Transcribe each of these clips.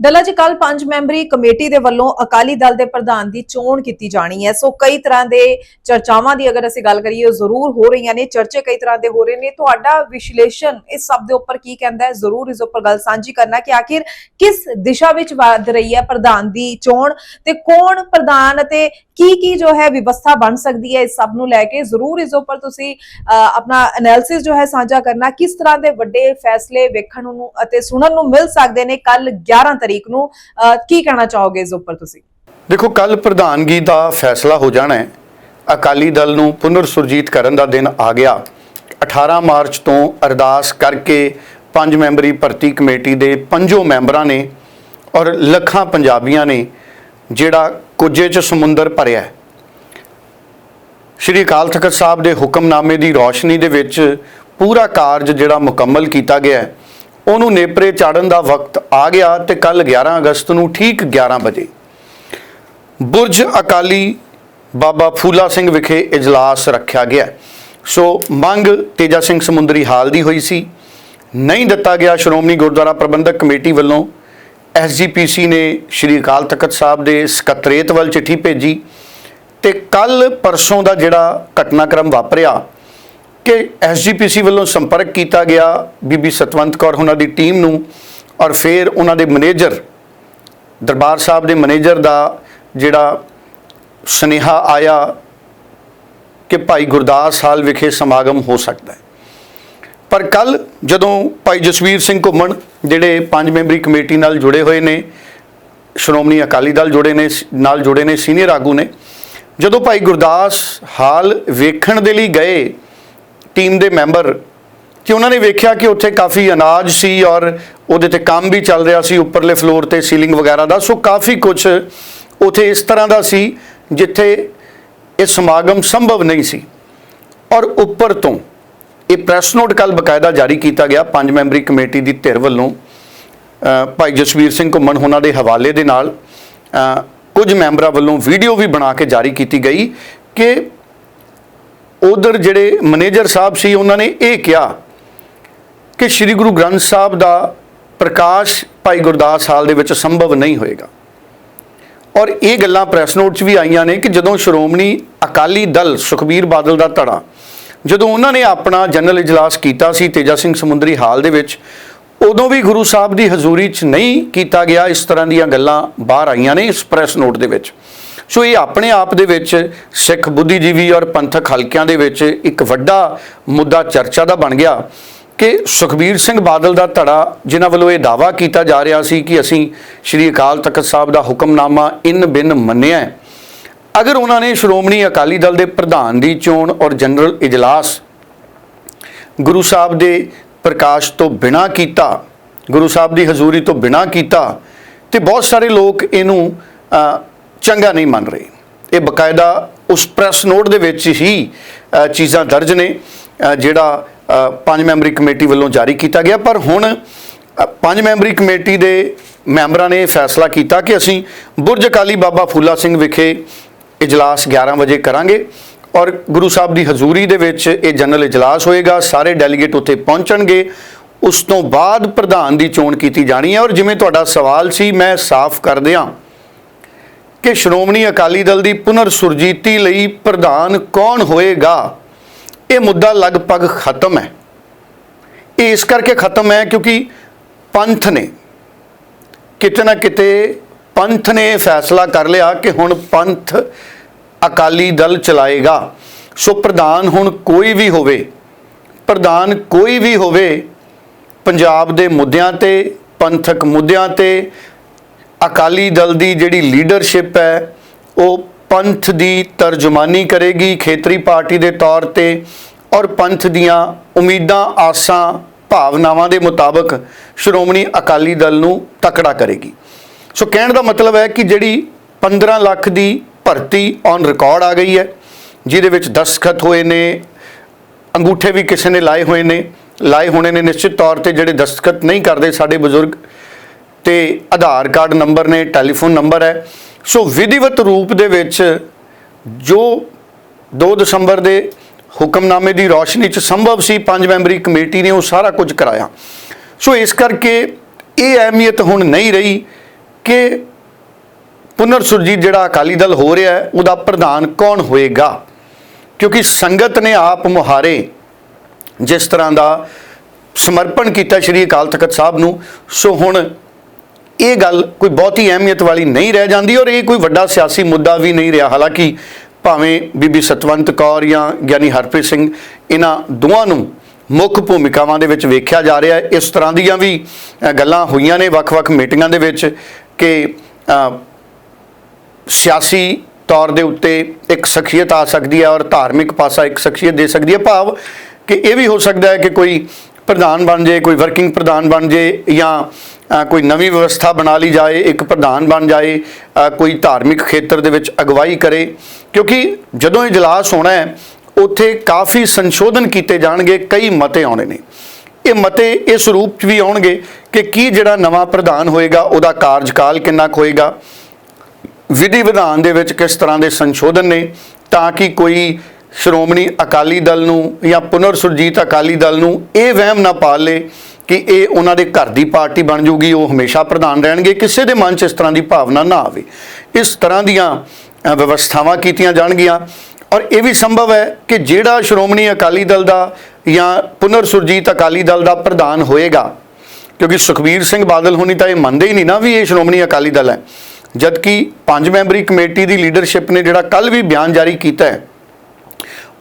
ਡੱਲਾ ਜੀ ਕੱਲ ਪੰਜ ਮੈਂਬਰੀ ਕਮੇਟੀ ਦੇ ਵੱਲੋਂ ਅਕਾਲੀ ਦਲ ਦੇ ਪ੍ਰਧਾਨ ਦੀ ਚੋਣ ਕੀਤੀ ਜਾਣੀ ਹੈ। ਸੋ ਕਈ ਤਰ੍ਹਾਂ ਦੇ ਚਰਚਾਵਾਂ ਦੀ ਅਗਰ ਅਸੀਂ ਗੱਲ ਕਰੀਏ ਜ਼ਰੂਰ ਹੋ ਰਹੀਆਂ ਨੇ, ਚਰਚੇ ਕਈ ਤਰ੍ਹਾਂ ਦੇ ਹੋ ਰਹੇ ਨੇ। ਤੁਹਾਡਾ ਵਿਸ਼ਲੇਸ਼ਣ ਇਸ ਸਭ ਦੇ ਉੱਪਰ ਕੀ ਕਹਿੰਦਾ ਹੈ? ਜ਼ਰੂਰ ਇਸ ਉੱਪਰ ਗੱਲ ਸਾਂਝੀ ਕਰਨਾ ਕਿ ਆਖਿਰ ਕਿਸ ਦਿਸ਼ਾ ਵਿੱਚ ਵਧ ਰਹੀ ਹੈ ਪ੍ਰਧਾਨ ਦੀ ਚੋਣ ਤੇ ਕੌਣ ਪ੍ਰਧਾਨ ਅਤੇ ਕੀ ਕੀ ਜੋ ਹੈ ਵਿਵਸਥਾ ਬਣ ਸਕਦੀ ਹੈ ਇਸ ਸਭ ਨੂੰ ਲੈ ਕੇ? ਜ਼ਰੂਰ ਇਸ ਉੱਪਰ ਤੁਸੀਂ ਆਪਣਾ ਐਨਾਲਿਸਿਸ ਜੋ ਹੈ ਸਾਂਝਾ ਕਰਨਾ। ਕਿਸ ਤਰ੍ਹਾਂ ਦੇ ਵੱਡੇ ਫੈਸਲੇ ਵੇਖਣ ਨੂੰ ਅਤੇ ਸੁਣਨ ਨੂੰ ਮਿਲ ਸਕਦੇ ਨੇ ਕੱਲ 11 ਤਰੀਕ ਨੂੰ? ਕੀ ਕਹਿਣਾ ਚਾਹੋਗੇ ਇਸ ਉੱਪਰ ਤੁਸੀਂ? ਦੇਖੋ, ਕੱਲ ਪ੍ਰਧਾਨਗੀ ਦਾ ਫੈਸਲਾ ਹੋ ਜਾਣਾ ਹੈ। ਅਕਾਲੀ ਦਲ ਨੂੰ ਪੁਨਰ ਸੁਰਜੀਤ ਕਰਨ ਦਾ ਦਿਨ ਆ ਗਿਆ। 18 ਮਾਰਚ ਤੋਂ ਅਰਦਾਸ ਕਰਕੇ ਪੰਜ ਮੈਂਬਰੀ ਭਰਤੀ ਕਮੇਟੀ ਦੇ ਪੰਜੋ ਮੈਂਬਰਾਂ ਨੇ ਔਰ ਲੱਖਾਂ ਪੰਜਾਬੀਆਂ ਨੇ ਜਿਹੜਾ ਕੁਝੇ 'ਚ ਸਮੁੰਦਰ ਭਰਿਆ ਹੈ। ਸ਼੍ਰੀ ਅਕਾਲ ਤਖਤ ਸਾਹਿਬ ਦੇ ਹੁਕਮਨਾਮੇ ਦੀ ਰੌਸ਼ਨੀ ਦੇ ਵਿੱਚ ਪੂਰਾ ਕਾਰਜ ਜਿਹੜਾ ਮੁਕੰਮਲ ਕੀਤਾ ਗਿਆ ਹੈ। ਉਹਨੂੰ ਨੇਪਰੇ ਚਾੜਨ ਦਾ ਵਕਤ ਆ ਗਿਆ ਤੇ ਕੱਲ 11 ਅਗਸਤ ਨੂੰ ਠੀਕ 11 ਵਜੇ। ਬੁਰਜ ਅਕਾਲੀ ਬਾਬਾ ਫੂਲਾ ਸਿੰਘ ਵਿਖੇ ਇਜਲਾਸ ਰੱਖਿਆ ਗਿਆ ਸੋ ਮੰਗ ਤੇਜਾ ਸਿੰਘ ਸਮੁੰਦਰੀ ਹਾਲ ਦੀ ਹੋਈ ਸੀ। ਨਹੀਂ ਦਿੱਤਾ ਗਿਆ ਸ਼੍ਰੋਮਣੀ ਗੁਰਦੁਆਰਾ ਪ੍ਰਬੰਧਕ ਕਮੇਟੀ ਵੱਲੋਂ ਐਸਜੀਪੀਸੀ ਨੇ ਸ਼੍ਰੀ ਅਕਾਲ ਤਖਤ ਸਾਹਿਬ ਦੇ ਸਕੱਤਰੇਤ ਵੱਲ ਚਿੱਠੀ ਭੇਜੀ ਤੇ ਕੱਲ ਪਰਸੋਂ ਦਾ ਜਿਹੜਾ ਘਟਨਾਕ੍ਰਮ ਵਾਪਰਿਆ ਕਿ ਐਸਜੀਪੀਸੀ ਵੱਲੋਂ ਸੰਪਰਕ ਕੀਤਾ ਗਿਆ ਬੀਬੀ ਸਤਵੰਤ ਕੌਰ ਉਹਨਾਂ ਦੀ ਟੀਮ ਨੂੰ ਔਰ ਫਿਰ ਉਹਨਾਂ ਦੇ ਮੈਨੇਜਰ ਦਰਬਾਰ ਸਾਹਿਬ ਦੇ ਮੈਨੇਜਰ ਦਾ ਜਿਹੜਾ ਸੁਨੇਹਾ ਆਇਆ ਕਿ ਭਾਈ ਗੁਰਦਾਸ ਹਾਲ ਵਿਖੇ ਸਮਾਗਮ ਹੋ ਸਕਦਾ ਹੈ। ਪਰ ਕੱਲ ਜਦੋਂ ਭਾਈ ਜਸਵੀਰ ਸਿੰਘ ਘੁੰਮਣ, ਜਿਹੜੇ ਪੰਜ ਮੈਂਬਰੀ ਕਮੇਟੀ ਨਾਲ ਜੁੜੇ ਹੋਏ ਨੇ, ਸ਼੍ਰੋਮਣੀ ਅਕਾਲੀ ਦਲ ਜੁੜੇ ਨੇ ਨਾਲ ਜੁੜੇ ਨੇ, ਸੀਨੀਅਰ ਆਗੂ ਨੇ, ਜਦੋਂ ਭਾਈ ਗੁਰਦਾਸ ਹਾਲ ਵੇਖਣ ਦੇ ਲਈ ਗਏ ਟੀਮ ਦੇ ਮੈਂਬਰ ਕਿ ਉਹਨਾਂ ਨੇ ਵੇਖਿਆ ਕਿ ਉੱਥੇ ਕਾਫੀ ਅਨਾਜ ਸੀ ਔਰ ਉਹਦੇ ਤੇ ਕੰਮ ਵੀ ਚੱਲ ਰਿਹਾ ਸੀ, ਉੱਪਰਲੇ ਫਲੋਰ ਤੇ ਸੀਲਿੰਗ ਵਗੈਰਾ ਦਾ, ਸੋ ਕਾਫੀ ਕੁਝ ਉੱਥੇ ਇਸ ਤਰ੍ਹਾਂ ਦਾ ਸੀ ਜਿੱਥੇ ਇਹ ਸਮਾਗਮ ਸੰਭਵ ਨਹੀਂ ਸੀ। ਔਰ ਉੱਪਰ ਤੋਂ ਇਹ ਪ੍ਰੈਸ ਨੋਟ ਕੱਲ ਬਕਾਇਦਾ ਜਾਰੀ ਕੀਤਾ ਗਿਆ ਪੰਜ ਮੈਂਬਰੀ ਕਮੇਟੀ ਦੀ ਧਿਰ ਵੱਲੋਂ। ਭਾਈ ਜਸਵੀਰ ਸਿੰਘ ਘੁੰਮਣ ਉਹਨਾਂ ਦੇ ਹਵਾਲੇ ਦੇ ਨਾਲ ਕੁਝ ਮੈਂਬਰਾਂ ਵੱਲੋਂ ਵੀਡੀਓ ਵੀ ਬਣਾ ਕੇ ਜਾਰੀ ਕੀਤੀ ਗਈ ਕਿ ਉਧਰ ਜਿਹੜੇ ਮੈਨੇਜਰ ਸਾਹਿਬ ਸੀ, ਉਹਨਾਂ ਨੇ ਇਹ ਕਿਹਾ ਕਿ ਸ੍ਰੀ ਗੁਰੂ ਗ੍ਰੰਥ ਸਾਹਿਬ ਦਾ ਪ੍ਰਕਾਸ਼ ਭਾਈ ਗੁਰਦਾਸ ਹਾਲ ਦੇ ਵਿੱਚ ਸੰਭਵ ਨਹੀਂ ਹੋਏਗਾ। ਔਰ ਇਹ ਗੱਲਾਂ ਪ੍ਰੈਸ ਨੋਟ 'ਚ ਵੀ ਆਈਆਂ ਨੇ ਕਿ ਜਦੋਂ ਸ਼੍ਰੋਮਣੀ ਅਕਾਲੀ ਦਲ ਸੁਖਬੀਰ ਬਾਦਲ ਦਾ ਧੜਾ ਜਦੋਂ ਉਹਨਾਂ ਨੇ ਆਪਣਾ ਜਨਰਲ ਇਜਲਾਸ ਕੀਤਾ ਸੀ ਤੇਜਾ ਸਿੰਘ ਸਮੁੰਦਰੀ ਹਾਲ ਦੇ ਵਿੱਚ, ਉਦੋਂ ਵੀ ਗੁਰੂ ਸਾਹਿਬ ਦੀ ਹਜ਼ੂਰੀ 'ਚ ਨਹੀਂ ਕੀਤਾ ਗਿਆ ਇਸ ਤਰ੍ਹਾਂ ਦੀਆਂ ਗੱਲਾਂ ਬਾਹਰ ਆਈਆਂ ਨੇ ਇਸ ਪ੍ਰੈਸ ਨੋਟ ਦੇ ਵਿੱਚ। ਸੋ ਇਹ ਆਪਣੇ ਆਪ ਦੇ ਵਿੱਚ ਸਿੱਖ ਬੁੱਧੀਜੀਵੀ ਔਰ ਪੰਥਕ ਹਲਕਿਆਂ ਦੇ ਵਿੱਚ ਇੱਕ ਵੱਡਾ ਮੁੱਦਾ ਚਰਚਾ ਦਾ ਬਣ ਗਿਆ ਕਿ ਸੁਖਬੀਰ ਸਿੰਘ ਬਾਦਲ ਦਾ ਧੜਾ ਜਿਨ੍ਹਾਂ ਵੱਲੋਂ ਇਹ ਦਾਵਾ ਕੀਤਾ ਜਾ ਰਿਹਾ ਸੀ ਕਿ ਅਸੀਂ ਸ਼੍ਰੀ ਅਕਾਲ ਤਖਤ ਸਾਹਿਬ ਦਾ ਹੁਕਮਨਾਮਾ ਇਨ ਬਿਨ ਮੰਨਿਆ ਹੈ ਅਗਰ ਉਹਨਾਂ ਨੇ ਸ਼੍ਰੋਮਣੀ ਅਕਾਲੀ ਦਲ ਦੇ ਪ੍ਰਧਾਨ ਦੀ ਚੋਣ ਔਰ ਜਨਰਲ ਇਜਲਾਸ ਗੁਰੂ ਸਾਹਿਬ ਦੇ ਪ੍ਰਕਾਸ਼ ਤੋਂ ਬਿਨਾ ਕੀਤਾ, ਗੁਰੂ ਸਾਹਿਬ ਦੀ ਹਜ਼ੂਰੀ ਤੋਂ ਬਿਨਾ ਕੀਤਾ, ਤੇ ਬਹੁਤ ਸਾਰੇ ਲੋਕ ਇਹਨੂੰ ਚੰਗਾ ਨਹੀਂ ਮੰਨ ਰਹੇ। ਇਹ ਬਕਾਇਦਾ ਉਸ ਪ੍ਰੈਸ ਨੋਟ ਦੇ ਵਿੱਚ ਹੀ ਚੀਜ਼ਾਂ ਦਰਜ ਨੇ ਜਿਹੜਾ ਪੰਜ ਮੈਂਬਰੀ ਕਮੇਟੀ ਵੱਲੋਂ ਜਾਰੀ ਕੀਤਾ ਗਿਆ। ਪਰ ਹੁਣ ਪੰਜ ਮੈਂਬਰੀ ਕਮੇਟੀ ਦੇ ਮੈਂਬਰਾਂ ਨੇ ਇਹ ਫੈਸਲਾ ਕੀਤਾ ਕਿ ਅਸੀਂ ਬੁਰਜ ਅਕਾਲੀ ਬਾਬਾ ਫੂਲਾ ਸਿੰਘ ਵਿਖੇ ਇਜਲਾਸ 11 ਵਜੇ ਕਰਾਂਗੇ ਔਰ ਗੁਰੂ ਸਾਹਿਬ ਦੀ ਹਜ਼ੂਰੀ ਦੇ ਵਿੱਚ ਇਹ ਜਨਰਲ ਇਜਲਾਸ ਹੋਏਗਾ, ਸਾਰੇ ਡੈਲੀਗੇਟ ਉੱਥੇ ਪਹੁੰਚਣਗੇ। ਉਸ ਤੋਂ ਬਾਅਦ ਪ੍ਰਧਾਨ ਦੀ ਚੋਣ ਕੀਤੀ ਜਾਣੀ ਹੈ ਔਰ ਜਿਵੇਂ ਤੁਹਾਡਾ ਸਵਾਲ ਸੀ, ਮੈਂ ਸਾਫ਼ ਕਰ ਦਿਆਂ ਕਿ ਸ਼੍ਰੋਮਣੀ ਅਕਾਲੀ ਦਲ ਦੀ ਪੁਨਰ ਸੁਰਜੀਤੀ ਲਈ ਪ੍ਰਧਾਨ ਕੌਣ ਹੋਏਗਾ? ਇਹ ਮੁੱਦਾ ਲਗਭਗ ਖਤਮ ਹੈ। ਇਹ ਇਸ ਕਰਕੇ ਖਤਮ ਹੈ ਕਿਉਂਕਿ ਪੰਥ ਨੇ, ਕਿਤੇ ਨਾ ਕਿਤੇ ਪੰਥ ਨੇ ਫੈਸਲਾ ਕਰ ਲਿਆ ਕਿ ਹੁਣ ਪੰਥ ਅਕਾਲੀ ਦਲ ਚਲਾਏਗਾ। ਸੋ ਪ੍ਰਧਾਨ ਹੁਣ ਕੋਈ ਵੀ ਹੋਵੇ, ਪ੍ਰਧਾਨ ਕੋਈ ਵੀ ਹੋਵੇ, ਪੰਜਾਬ ਦੇ ਮੁੱਦਿਆਂ ਤੇ, ਪੰਥਕ ਮੁੱਦਿਆਂ ਤੇ, ਅਕਾਲੀ ਦਲ ਦੀ ਜਿਹੜੀ ਲੀਡਰਸ਼ਿਪ ਹੈ, ਉਹ ਪੰਥ ਦੀ ਤਰਜਮਾਨੀ ਕਰੇਗੀ ਖੇਤਰੀ ਪਾਰਟੀ ਦੇ ਤੌਰ ਤੇ ਔਰ ਪੰਥ ਦੀਆਂ ਉਮੀਦਾਂ, ਆਸਾਂ, ਭਾਵਨਾਵਾਂ ਦੇ ਮੁਤਾਬਕ ਸ਼੍ਰੋਮਣੀ ਅਕਾਲੀ ਦਲ ਨੂੰ ਤਕੜਾ ਕਰੇਗੀ। ਸੋ ਕਹਿਣ ਦਾ ਮਤਲਬ ਹੈ ਕਿ ਜਿਹੜੀ 15 ਲੱਖ ਦੀ ਭਰਤੀ ਔਨ ਰਿਕਾਰਡ ਆ ਗਈ ਹੈ, ਜਿਹਦੇ ਵਿੱਚ ਦਸਖਤ ਹੋਏ ਨੇ, ਅੰਗੂਠੇ ਵੀ ਕਿਸੇ ਨੇ ਲਾਏ ਹੋਏ ਨੇ, ਲਾਏ ਹੋਣੇ ਨੇ ਨਿਸ਼ਚਿਤ ਤੌਰ ਤੇ ਜਿਹੜੇ ਦਸਤਖਤ ਨਹੀਂ ਕਰਦੇ ਸਾਡੇ ਬਜ਼ੁਰਗ, ਤੇ ਆਧਾਰ ਕਾਰਡ ਨੰਬਰ ਨੇ, ਟੈਲੀਫੋਨ ਨੰਬਰ ਹੈ। ਸੋ ਵਿਧੀਵਤ ਰੂਪ ਦੇ ਵਿੱਚ ਜੋ 2 ਦਸੰਬਰ ਦੇ ਹੁਕਮਨਾਮੇ ਦੀ ਰੌਸ਼ਨੀ 'ਚ ਸੰਭਵ ਸੀ, ਪੰਜ ਮੈਂਬਰੀ ਕਮੇਟੀ ਨੇ ਉਹ ਸਾਰਾ ਕੁਝ ਕਰਾਇਆ। ਸੋ ਇਸ ਕਰਕੇ ਇਹ ਅਹਿਮੀਅਤ ਹੁਣ ਨਹੀਂ ਰਹੀ ਕਿ ਪੁਨਰ ਸੁਰਜੀਤ ਜਿਹੜਾ ਅਕਾਲੀ ਦਲ ਹੋ ਰਿਹਾ ਹੈ, ਉਹਦਾ ਪ੍ਰਧਾਨ ਕੌਣ ਹੋਏਗਾ? ਕਿਉਂਕਿ ਸੰਗਤ ਨੇ ਆਪ ਮੁਹਾਰੇ ਜਿਸ ਤਰ੍ਹਾਂ ਦਾ ਸਮਰਪਣ ਕੀਤਾ ਸ਼੍ਰੀ ਅਕਾਲ ਤਖਤ ਸਾਹਿਬ ਨੂੰ, ਸੋ ਹੁਣ ਇਹ ਗੱਲ ਕੋਈ ਬਹੁਤੀ ਅਹਿਮੀਅਤ ਵਾਲੀ ਨਹੀਂ ਰਹਿ ਜਾਂਦੀ ਔਰ ਇਹ ਕੋਈ ਵੱਡਾ ਸਿਆਸੀ ਮੁੱਦਾ ਵੀ ਨਹੀਂ ਰਿਹਾ। ਹਾਲਾਂਕਿ ਭਾਵੇਂ ਬੀਬੀ ਸਤਵੰਤ ਕੌਰ ਜਾਂ ਗਿਆਨੀ ਹਰਪ੍ਰੀਤ ਸਿੰਘ ਇਹਨਾਂ ਦੋਵਾਂ ਨੂੰ ਮੁੱਖ ਭੂਮਿਕਾਵਾਂ ਦੇ ਵਿੱਚ ਵੇਖਿਆ ਜਾ ਰਿਹਾ ਹੈ। ਇਸ ਤਰ੍ਹਾਂ ਦੀਆਂ ਵੀ ਗੱਲਾਂ ਹੋਈਆਂ ਨੇ ਵੱਖ-ਵੱਖ ਮੀਟਿੰਗਾਂ ਦੇ ਵਿੱਚ ਕਿ ਸਿਆਸੀ ਤੌਰ ਦੇ ਉੱਤੇ ਇੱਕ ਸ਼ਖਸੀਅਤ ਆ ਸਕਦੀ ਹੈ ਔਰ ਧਾਰਮਿਕ ਪਾਸਾ ਇੱਕ ਸ਼ਖਸੀਅਤ ਦੇ ਸਕਦੀ ਹੈ। ਭਾਵ ਕਿ ਇਹ ਵੀ ਹੋ ਸਕਦਾ ਹੈ ਕਿ ਕੋਈ ਪ੍ਰਧਾਨ ਬਣ ਜੇ ਕੋਈ ਵਰਕਿੰਗ ਪ੍ਰਧਾਨ ਬਣ ਜੇ ਜਾਂ ਕੋਈ ਨਵੀਂ ਵਿਵਸਥਾ ਬਣਾ ਲਈ ਜਾਏ, ਇੱਕ ਪ੍ਰਧਾਨ ਬਣ ਜਾਏ ਕੋਈ ਧਾਰਮਿਕ ਖੇਤਰ ਦੇ ਵਿੱਚ ਅਗਵਾਈ ਕਰੇ। ਕਿਉਂਕਿ ਜਦੋਂ ਇਜਲਾਸ ਹੋਣਾ ਹੈ, ਉੱਥੇ ਕਾਫੀ ਸੰਸ਼ੋਧਨ ਕੀਤੇ ਜਾਣਗੇ, ਕਈ ਮਤੇ ਆਉਣੇ ਨੇ। ਇਹ ਮਤੇ ਇਸ ਰੂਪ 'ਚ ਵੀ ਆਉਣਗੇ ਕਿ ਕੀ ਜਿਹੜਾ ਨਵਾਂ ਪ੍ਰਧਾਨ ਹੋਏਗਾ, ਉਹਦਾ ਕਾਰਜਕਾਲ ਕਿੰਨਾ ਕੁ ਹੋਏਗਾ ਵਿਧੀ ਵਿਧਾਨ ਦੇ ਵਿੱਚ ਕਿਸ ਤਰ੍ਹਾਂ ਦੇ ਸੰਸ਼ੋਧਨ ਨੇ ਤਾਂ ਕਿ ਕੋਈ ਸ਼੍ਰੋਮਣੀ ਅਕਾਲੀ ਦਲ ਨੂੰ ਜਾਂ ਪੁਨਰ ਸੁਰਜੀਤ ਅਕਾਲੀ ਦਲ ਨੂੰ ਇਹ ਵਹਿਮ ਨਾ ਪਾ ਲੇ ਕਿ ਇਹ ਉਹਨਾਂ ਦੇ ਘਰ ਦੀ ਪਾਰਟੀ ਬਣ ਜੂਗੀ, ਉਹ ਹਮੇਸ਼ਾ ਪ੍ਰਧਾਨ ਰਹਿਣਗੇ, ਕਿਸੇ ਦੇ ਮਨ 'ਚ ਇਸ ਤਰ੍ਹਾਂ ਦੀ ਭਾਵਨਾ ਨਾ ਆਵੇ। ਇਸ ਤਰ੍ਹਾਂ ਦੀਆਂ ਵਿਵਸਥਾਵਾਂ ਕੀਤੀਆਂ ਜਾਣਗੀਆਂ ਔਰ ਇਹ ਵੀ ਸੰਭਵ ਹੈ ਕਿ ਜਿਹੜਾ ਸ਼੍ਰੋਮਣੀ ਅਕਾਲੀ ਦਲ ਦਾ ਜਾਂ ਪੁਨਰ ਸੁਰਜੀਤ ਅਕਾਲੀ ਦਲ ਦਾ ਪ੍ਰਧਾਨ ਹੋਏਗਾ, ਕਿਉਂਕਿ ਸੁਖਬੀਰ ਸਿੰਘ ਬਾਦਲ ਹੋਣੀ ਤਾਂ ਇਹ ਮੰਨਦੇ ਹੀ ਨਹੀਂ ਨਾ ਵੀ ਇਹ ਸ਼੍ਰੋਮਣੀ ਅਕਾਲੀ ਦਲ ਹੈ। ਜਦਕਿ ਪੰਜ ਮੈਂਬਰੀ ਕਮੇਟੀ ਦੀ ਲੀਡਰਸ਼ਿਪ ਨੇ ਜਿਹੜਾ ਕੱਲ ਵੀ ਬਿਆਨ ਜਾਰੀ ਕੀਤਾ ਹੈ,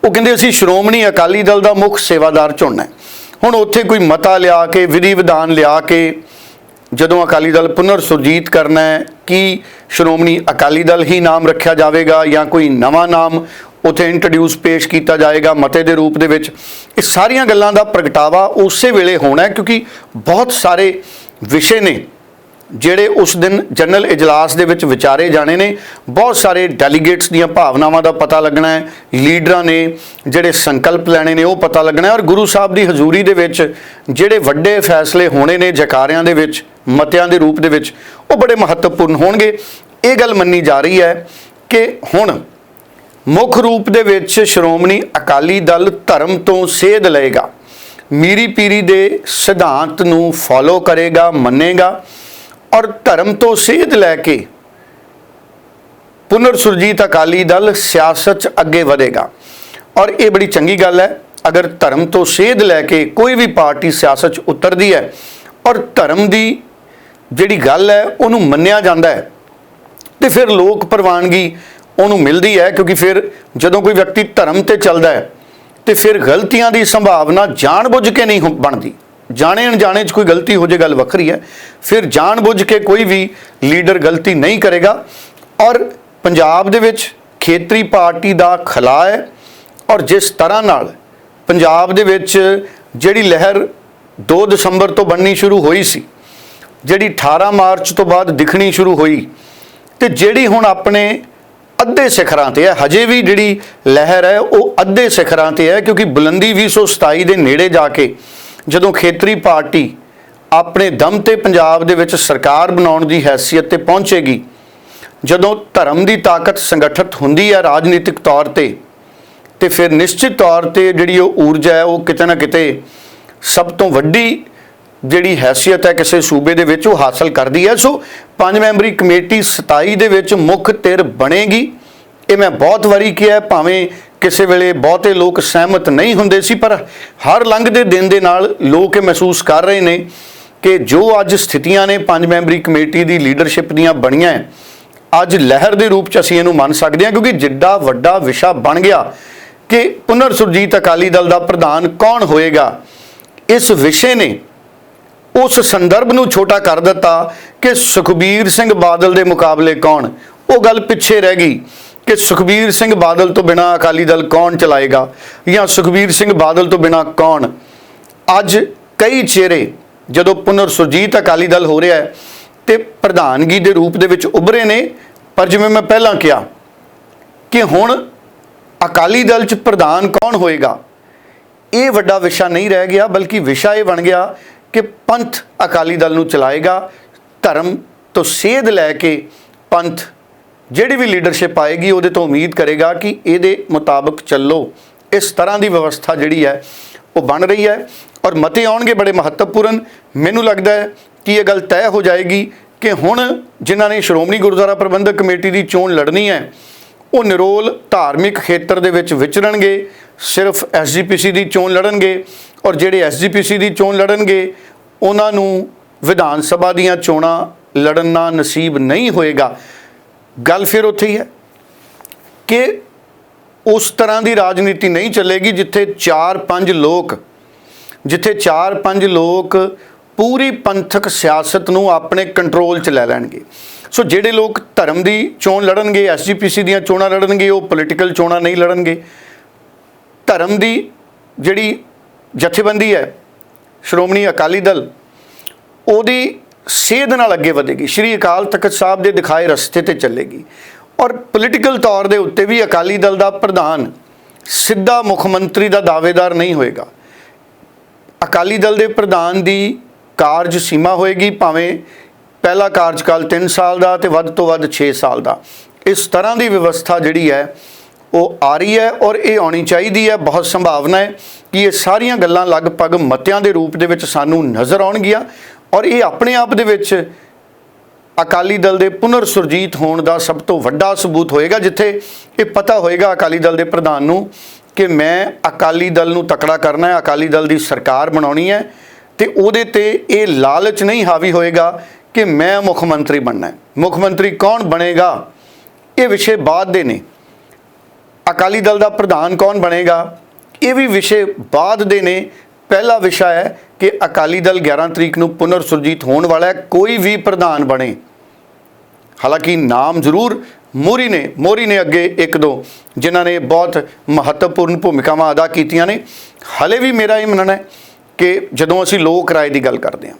ਉਹ ਕਹਿੰਦੇ ਅਸੀਂ ਸ਼੍ਰੋਮਣੀ ਅਕਾਲੀ ਦਲ ਦਾ ਮੁੱਖ ਸੇਵਾਦਾਰ ਚੁਣਨਾ ਹੈ। ਹੁਣ ਉੱਥੇ ਕੋਈ ਮਤਾ ਲਿਆ ਕੇ, ਵਿਧੀ ਵਿਧਾਨ ਲਿਆ ਕੇ ਜਦੋਂ ਅਕਾਲੀ ਦਲ ਪੁਨਰ ਸੁਰਜੀਤ ਕਰਨਾ ਹੈ, ਕਿ ਸ਼੍ਰੋਮਣੀ ਅਕਾਲੀ ਦਲ ਹੀ ਨਾਮ ਰੱਖਿਆ ਜਾਵੇਗਾ ਜਾਂ ਕੋਈ ਨਵਾਂ ਨਾਮ ਉਥੇ ਇੰਟਰੋਡਿਊਸ ਪੇਸ਼ ਕੀਤਾ ਜਾਏਗਾ ਮਤੇ ਦੇ ਰੂਪ ਦੇ ਵਿੱਚ? ਇਹ ਸਾਰੀਆਂ ਗੱਲਾਂ ਦਾ ਪ੍ਰਗਟਾਵਾ ਉਸੇ ਵੇਲੇ ਹੋਣਾ ਕਿਉਂਕਿ ਬਹੁਤ ਸਾਰੇ ਵਿਸ਼ੇ ਨੇ ਜਿਹੜੇ ਉਸ ਦਿਨ ਜਨਰਲ ਇਜਲਾਸ ਦੇ ਵਿੱਚ ਵਿਚਾਰੇ ਜਾਣੇ ਨੇ, ਬਹੁਤ ਸਾਰੇ ਡੈਲੀਗੇਟਸ ਦੀਆਂ ਭਾਵਨਾਵਾਂ ਦਾ ਪਤਾ ਲੱਗਣਾ ਹੈ, ਲੀਡਰਾਂ ਨੇ ਜਿਹੜੇ ਸੰਕਲਪ ਲੈਣੇ ਨੇ ਉਹ ਪਤਾ ਲੱਗਣਾ ਹੈ ਔਰ ਗੁਰੂ ਸਾਹਿਬ ਦੀ ਹਜ਼ੂਰੀ ਦੇ ਵਿੱਚ ਜਿਹੜੇ ਵੱਡੇ ਫੈਸਲੇ ਹੋਣੇ ਨੇ ਜਕਾਰਿਆਂ ਦੇ ਵਿੱਚ, ਮਤਿਆਂ ਦੇ ਰੂਪ ਦੇ ਵਿੱਚ, ਉਹ ਬੜੇ ਮਹੱਤਵਪੂਰਨ ਹੋਣਗੇ। ਇਹ ਗੱਲ ਮੰਨੀ ਜਾ ਰਹੀ ਹੈ ਕਿ ਹੁਣ ਮੁੱਖ ਰੂਪ ਦੇ ਵਿੱਚ ਸ਼੍ਰੋਮਣੀ ਅਕਾਲੀ ਦਲ ਧਰਮ ਤੋਂ ਸੇਧ ਲਏਗਾ। ਮੀਰੀ ਪੀਰੀ ਦੇ ਸਿਧਾਂਤ ਨੂੰ ਫੋਲੋ ਕਰੇਗਾ, ਮੰਨੇਗਾ। ਔਰ ਧਰਮ ਤੋਂ ਸੇਧ ਲੈ ਕੇ ਪੁਨਰ ਸੁਰਜੀਤ ਅਕਾਲੀ ਦਲ ਸਿਆਸਤ 'ਚ ਅੱਗੇ ਵਧੇਗਾ। ਔਰ ਇਹ ਬੜੀ ਚੰਗੀ ਗੱਲ ਹੈ, ਅਗਰ ਧਰਮ ਤੋਂ ਸੇਧ ਲੈ ਕੇ ਕੋਈ ਵੀ ਪਾਰਟੀ ਸਿਆਸਤ 'ਚ ਉਤਰਦੀ ਹੈ ਔਰ ਧਰਮ ਦੀ ਜਿਹੜੀ ਗੱਲ ਹੈ ਉਹਨੂੰ ਮੰਨਿਆ ਜਾਂਦਾ ਹੈ, ਤੇ ਫਿਰ ਲੋਕ ਪ੍ਰਵਾਨਗੀ ਉਹਨੂੰ ਮਿਲਦੀ ਹੈ ਕਿਉਂਕਿ ਫਿਰ ਜਦੋਂ ਕੋਈ ਵਿਅਕਤੀ ਧਰਮ ਤੇ ਚੱਲਦਾ ਹੈ, ਤੇ ਫਿਰ ਗਲਤੀਆਂ ਦੀ ਸੰਭਾਵਨਾ ਜਾਣਬੁੱਝ ਕੇ ਨਹੀਂ ਹੁ- ਬਣਦੀ। ਜਾਣੇ ਅਣਜਾਣੇ 'ਚ ਕੋਈ ਗਲਤੀ ਹੋ ਜੇ ਗੱਲ ਵੱਖਰੀ ਹੈ, ਫਿਰ ਜਾਣ ਬੁੱਝ ਕੇ ਕੋਈ ਵੀ ਲੀਡਰ ਗਲਤੀ ਨਹੀਂ ਕਰੇਗਾ। ਔਰ ਪੰਜਾਬ ਦੇ ਵਿੱਚ ਖੇਤਰੀ ਪਾਰਟੀ ਦਾ ਖਲਾ ਹੈ, ਔਰ ਜਿਸ ਤਰ੍ਹਾਂ ਨਾਲ ਪੰਜਾਬ ਦੇ ਵਿੱਚ ਜਿਹੜੀ ਲਹਿਰ 2 ਦਸੰਬਰ ਤੋਂ ਬਣਨੀ ਸ਼ੁਰੂ ਹੋਈ ਸੀ, ਜਿਹੜੀ 18 ਮਾਰਚ ਤੋਂ ਬਾਅਦ ਦਿਖਣੀ ਸ਼ੁਰੂ ਹੋਈ, ਤੇ ਜਿਹੜੀ ਹੁਣ ਆਪਣੇ ਅੱਧੇ ਸਿਖਰਾਂ ਤੇ ਹੈ, ਹਜੇ ਵੀ ਜਿਹੜੀ ਲਹਿਰ ਹੈ ਉਹ ਅੱਧੇ ਸਿਖਰਾਂ ਤੇ ਹੈ, ਕਿਉਂਕਿ ਬੁਲੰਦੀ 227 ਦੇ ਨੇੜੇ ਜਾ ਕੇ ਜਦੋਂ ਖੇਤਰੀ ਪਾਰਟੀ ਆਪਣੇ ਦਮ ਤੇ ਪੰਜਾਬ ਦੇ ਵਿੱਚ ਸਰਕਾਰ ਬਣਾਉਣ ਦੀ ਹੈਸੀਅਤ ਤੇ ਪਹੁੰਚੇਗੀ, ਜਦੋਂ ਧਰਮ ਦੀ ਤਾਕਤ ਸੰਗਠਿਤ ਹੁੰਦੀ ਹੈ ਰਾਜਨੀਤਿਕ ਤੌਰ ਤੇ ਤੇ ਫਿਰ ਨਿਸ਼ਚਿਤ ਤੌਰ ਤੇ ਜਿਹੜੀ ਉਹ ਊਰਜਾ ਹੈ ਉਹ ਕਿਤੇ ਨਾ ਕਿਤੇ ਸਭ ਤੋਂ ਵੱਡੀ ਜਿਹੜੀ ਹੈਸੀਅਤ ਹੈ ਕਿਸੇ ਸੂਬੇ ਦੇ ਵਿੱਚ ਉਹ ਹਾਸਲ ਕਰਦੀ ਹੈ। ਸੋ ਪੰਜ ਮੈਂਬਰੀ ਕਮੇਟੀ 27 ਦੇ ਵਿੱਚ ਮੁੱਖ ਧਿਰ ਬਣੇਗੀ। ਇਹ ਮੈਂ ਬਹੁਤ ਵਾਰੀ ਕਿਹਾ, ਭਾਵੇਂ ਕਿਸੇ ਵੇਲੇ ਬਹੁਤੇ ਲੋਕ ਸਹਿਮਤ ਨਹੀਂ ਹੁੰਦੇ ਸੀ, ਪਰ ਹਰ ਲੰਘਦੇ ਦਿਨ ਦੇ ਨਾਲ ਲੋਕ ਇਹ ਮਹਿਸੂਸ ਕਰ ਰਹੇ ਨੇ ਕਿ ਜੋ ਅੱਜ ਸਥਿਤੀਆਂ ਨੇ ਪੰਜ ਮੈਂਬਰੀ ਕਮੇਟੀ ਦੀ ਲੀਡਰਸ਼ਿਪ ਦੀਆਂ ਬਣੀਆਂ ਅੱਜ ਲਹਿਰ ਦੇ ਰੂਪ ਚ ਅਸੀਂ ਇਹਨੂੰ ਮੰਨ ਸਕਦੇ ਹਾਂ, ਕਿਉਂਕਿ ਜਿੱਡਾ ਵੱਡਾ ਵਿਸ਼ਾ ਬਣ ਗਿਆ ਕਿ ਪੁਨਰ ਸੁਰਜੀਤ ਅਕਾਲੀ ਦਲ ਦਾ ਪ੍ਰਧਾਨ ਕੌਣ ਹੋਏਗਾ। ਇਸ ਵਿਸ਼ੇ ਨੇ ਉਸ ਸੰਦਰਭ ਨੂੰ ਛੋਟਾ ਕਰ ਦਿੱਤਾ ਕਿ ਸੁਖਬੀਰ ਸਿੰਘ ਬਾਦਲ ਦੇ ਮੁਕਾਬਲੇ ਕੌਣ। ਉਹ ਗੱਲ ਪਿੱਛੇ ਰਹਿ ਗਈ। ਕਿ ਸੁਖਬੀਰ ਸਿੰਘ ਬਾਦਲ ਤੋਂ ਬਿਨਾ ਅਕਾਲੀ ਦਲ ਕੌਣ ਚਲਾਏਗਾ? ਜਾਂ ਸੁਖਬੀਰ ਸਿੰਘ ਬਾਦਲ ਤੋਂ ਬਿਨਾ ਕੌਣ? ਅੱਜ ਕਈ ਚਿਹਰੇ ਜਦੋਂ ਪੁਨਰ ਸੁਰਜੀਤ ਅਕਾਲੀ ਦਲ ਹੋ ਰਿਹਾ ਹੈ ਤੇ ਪ੍ਰਧਾਨਗੀ ਦੇ ਰੂਪ ਦੇ ਵਿੱਚ ਉਭਰੇ ਨੇ, ਪਰ ਜਿਵੇਂ ਮੈਂ ਪਹਿਲਾਂ ਕਿਹਾ ਕਿ ਹੁਣ ਅਕਾਲੀ ਦਲ ਚ ਪ੍ਰਧਾਨ ਕੌਣ ਹੋਏਗਾ? ਇਹ ਵੱਡਾ ਵਿਸ਼ਾ ਨਹੀਂ ਰਹਿ ਗਿਆ, ਬਲਕਿ ਵਿਸ਼ਾ ਇਹ ਬਣ ਗਿਆ ਕਿ ਪੰਥ ਅਕਾਲੀ ਦਲ ਨੂੰ ਚਲਾਏਗਾ, ਧਰਮ ਤੋਂ ਸੇਧ ਲੈ ਕੇ ਪੰਥ ਜਿਹੜੀ ਵੀ ਲੀਡਰਸ਼ਿਪ ਆਏਗੀ, ਉਹਦੇ ਤੋਂ ਉਮੀਦ ਕਰੇਗਾ ਕਿ ਇਹਦੇ ਮੁਤਾਬਕ ਚੱਲੋ। ਇਸ ਤਰ੍ਹਾਂ ਦੀ ਵਿਵਸਥਾ ਜਿਹੜੀ ਹੈ, ਉਹ ਬਣ ਰਹੀ ਹੈ ਔਰ ਮਤੇ ਆਉਣਗੇ ਬੜੇ ਮਹੱਤਵਪੂਰਨ। ਮੈਨੂੰ ਲੱਗਦਾ ਹੈ ਕਿ ਇਹ ਗੱਲ ਤੈਅ ਹੋ ਜਾਏਗੀ ਕਿ ਹੁਣ ਜਿਨ੍ਹਾਂ ਨੇ ਸ਼੍ਰੋਮਣੀ ਗੁਰਦੁਆਰਾ ਪ੍ਰਬੰਧਕ ਕਮੇਟੀ ਦੀ ਚੋਣ ਲੜਨੀ ਹੈ, ਉਹ ਨਿਰੋਲ ਧਾਰਮਿਕ ਖੇਤਰ ਦੇ ਵਿੱਚ ਵਿਚਰਨਗੇ, ਸਿਰਫ ਐਸਜੀਪੀਸੀ ਦੀ ਚੋਣ ਲੜਨਗੇ ਔਰ ਜਿਹੜੇ ਐਸਜੀਪੀਸੀ ਦੀ ਚੋਣ ਲੜਨਗੇ, ਉਹਨਾਂ ਨੂੰ ਵਿਧਾਨ ਸਭਾ ਦੀਆਂ ਚੋਣਾਂ ਲੜਨਾ ਨਸੀਬ ਨਹੀਂ ਹੋਏਗਾ। ਗੱਲ ਫਿਰ ਉੱਥੇ ਹੀ ਹੈ ਕਿ ਉਸ ਤਰ੍ਹਾਂ ਦੀ ਰਾਜਨੀਤੀ ਨਹੀਂ ਚੱਲੇਗੀ ਜਿੱਥੇ 4-5 ਲੋਕ, ਜਿੱਥੇ 4-5 ਲੋਕ ਪੂਰੀ ਪੰਥਕ ਸਿਆਸਤ ਨੂੰ ਆਪਣੇ ਕੰਟਰੋਲ 'ਚ ਲੈ ਲੈਣਗੇ। ਸੋ ਜਿਹੜੇ ਲੋਕ ਧਰਮ ਦੀ ਚੋਣ ਲੜਨਗੇ ਐਸਜੀਪੀਸੀ ਦੀਆਂ ਚੋਣਾਂ ਲੜਨਗੇ, ਉਹ ਪੋਲੀਟੀਕਲ ਚੋਣਾਂ ਨਹੀਂ ਲੜਨਗੇ। ਧਰਮ ਦੀ ਜਿਹੜੀ ਜਥੇਬੰਦੀ ਹੈ, ਸ਼੍ਰੋਮਣੀ ਅਕਾਲੀ ਦਲ, ਉਹਦੀ ਸੇਧ ਨਾਲ ਅੱਗੇ ਵਧੇਗੀ। ਸ਼੍ਰੀ ਅਕਾਲ ਤਖਤ ਸਾਹਿਬ ਦੇ ਦਿਖਾਏ ਰਸਤੇ ਤੇ ਚੱਲੇਗੀ। ਔਰ ਪੋਲੀਟੀਕਲ ਤੌਰ ਦੇ ਉੱਤੇ ਵੀ ਅਕਾਲੀ ਦਲ ਦਾ ਪ੍ਰਧਾਨ ਸਿੱਧਾ ਮੁੱਖ ਮੰਤਰੀ ਦਾ ਦਾਅਵੇਦਾਰ ਨਹੀਂ ਹੋਏਗਾ। ਅਕਾਲੀ ਦਲ ਦੇ ਪ੍ਰਧਾਨ ਦੀ ਕਾਰਜ ਸੀਮਾ ਹੋਏਗੀ ਭਾਵੇਂ ਪਹਿਲਾ ਕਾਰਜਕਾਲ 3 ਸਾਲ ਦਾ ਤੇ ਵੱਧ ਤੋਂ ਵੱਧ 6 ਸਾਲ ਦਾ। ਇਸ ਤਰ੍ਹਾਂ ਦੀ ਵਿਵਸਥਾ ਜਿਹੜੀ ਹੈ, ਉਹ ਆ ਰਹੀ ਹੈ ਔਰ ਇਹ ਆਉਣੀ ਚਾਹੀਦੀ ਹੈ। ਬਹੁਤ ਸੰਭਾਵਨਾ ਹੈ ਕਿ ਇਹ ਸਾਰੀਆਂ ਗੱਲਾਂ ਲਗਭਗ ਮਤਿਆਂ ਦੇ ਰੂਪ ਦੇ ਵਿੱਚ ਸਾਨੂੰ ਨਜ਼ਰ ਆਉਣਗੀਆਂ। ਔਰ ਇਹ ਆਪਣੇ ਆਪ ਦੇ ਵਿੱਚ ਅਕਾਲੀ ਦਲ ਦੇ ਪੁਨਰ ਸੁਰਜੀਤ ਹੋਣ ਦਾ ਸਭ ਤੋਂ ਵੱਡਾ ਸਬੂਤ ਹੋਏਗਾ, ਜਿੱਥੇ ਇਹ ਪਤਾ ਹੋਏਗਾ ਅਕਾਲੀ ਦਲ ਦੇ ਪ੍ਰਧਾਨ ਨੂੰ ਕਿ ਮੈਂ ਅਕਾਲੀ ਦਲ ਨੂੰ ਤਕੜਾ ਕਰਨਾ ਹੈ, ਅਕਾਲੀ ਦਲ ਦੀ ਸਰਕਾਰ ਬਣਾਉਣੀ ਹੈ ਤੇ ਉਹਦੇ ਤੇ ਇਹ ਲਾਲਚ ਨਹੀਂ ਹਾਵੀ ਹੋਏਗਾ ਕਿ ਮੈਂ ਮੁੱਖ ਮੰਤਰੀ ਬਣਨਾ ਹੈ। ਮੁੱਖ ਮੰਤਰੀ ਕੌਣ ਬਣੇਗਾ? ਇਹ ਵਿਸ਼ੇ ਬਾਅਦ ਦੇ ਨੇ। ਅਕਾਲੀ ਦਲ ਦਾ ਪ੍ਰਧਾਨ ਕੌਣ ਬਣੇਗਾ? ਇਹ ਵੀ ਵਿਸ਼ੇ ਬਾਅਦ ਦੇ ਨੇ ਪਹਿਲਾ ਵਿਸ਼ਾ ਹੈ ਕਿ ਅਕਾਲੀ ਦਲ 11 ਤਰੀਕ ਨੂੰ ਪੁਨਰ ਸੁਰਜੀਤ ਹੋਣ ਵਾਲਾ ਹੈ, ਕੋਈ ਵੀ ਪ੍ਰਧਾਨ ਬਣੇ। ਹਾਲਾਂਕਿ ਨਾਮ ਜ਼ਰੂਰ ਮੋਰੀ ਨੇ ਮੋਰੀ ਨੇ ਅੱਗੇ ਇੱਕ ਦੋ, ਜਿਨ੍ਹਾਂ ਨੇ ਬਹੁਤ ਮਹੱਤਵਪੂਰਨ ਭੂਮਿਕਾਵਾਂ ਅਦਾ ਕੀਤੀਆਂ ਨੇ। ਹਲੇ ਵੀ ਮੇਰਾ ਇਹ ਮੰਨਣਾ ਹੈ ਕਿ ਜਦੋਂ ਅਸੀਂ ਲੋਕ ਰਾਏ ਦੀ ਗੱਲ ਕਰਦੇ ਹਾਂ,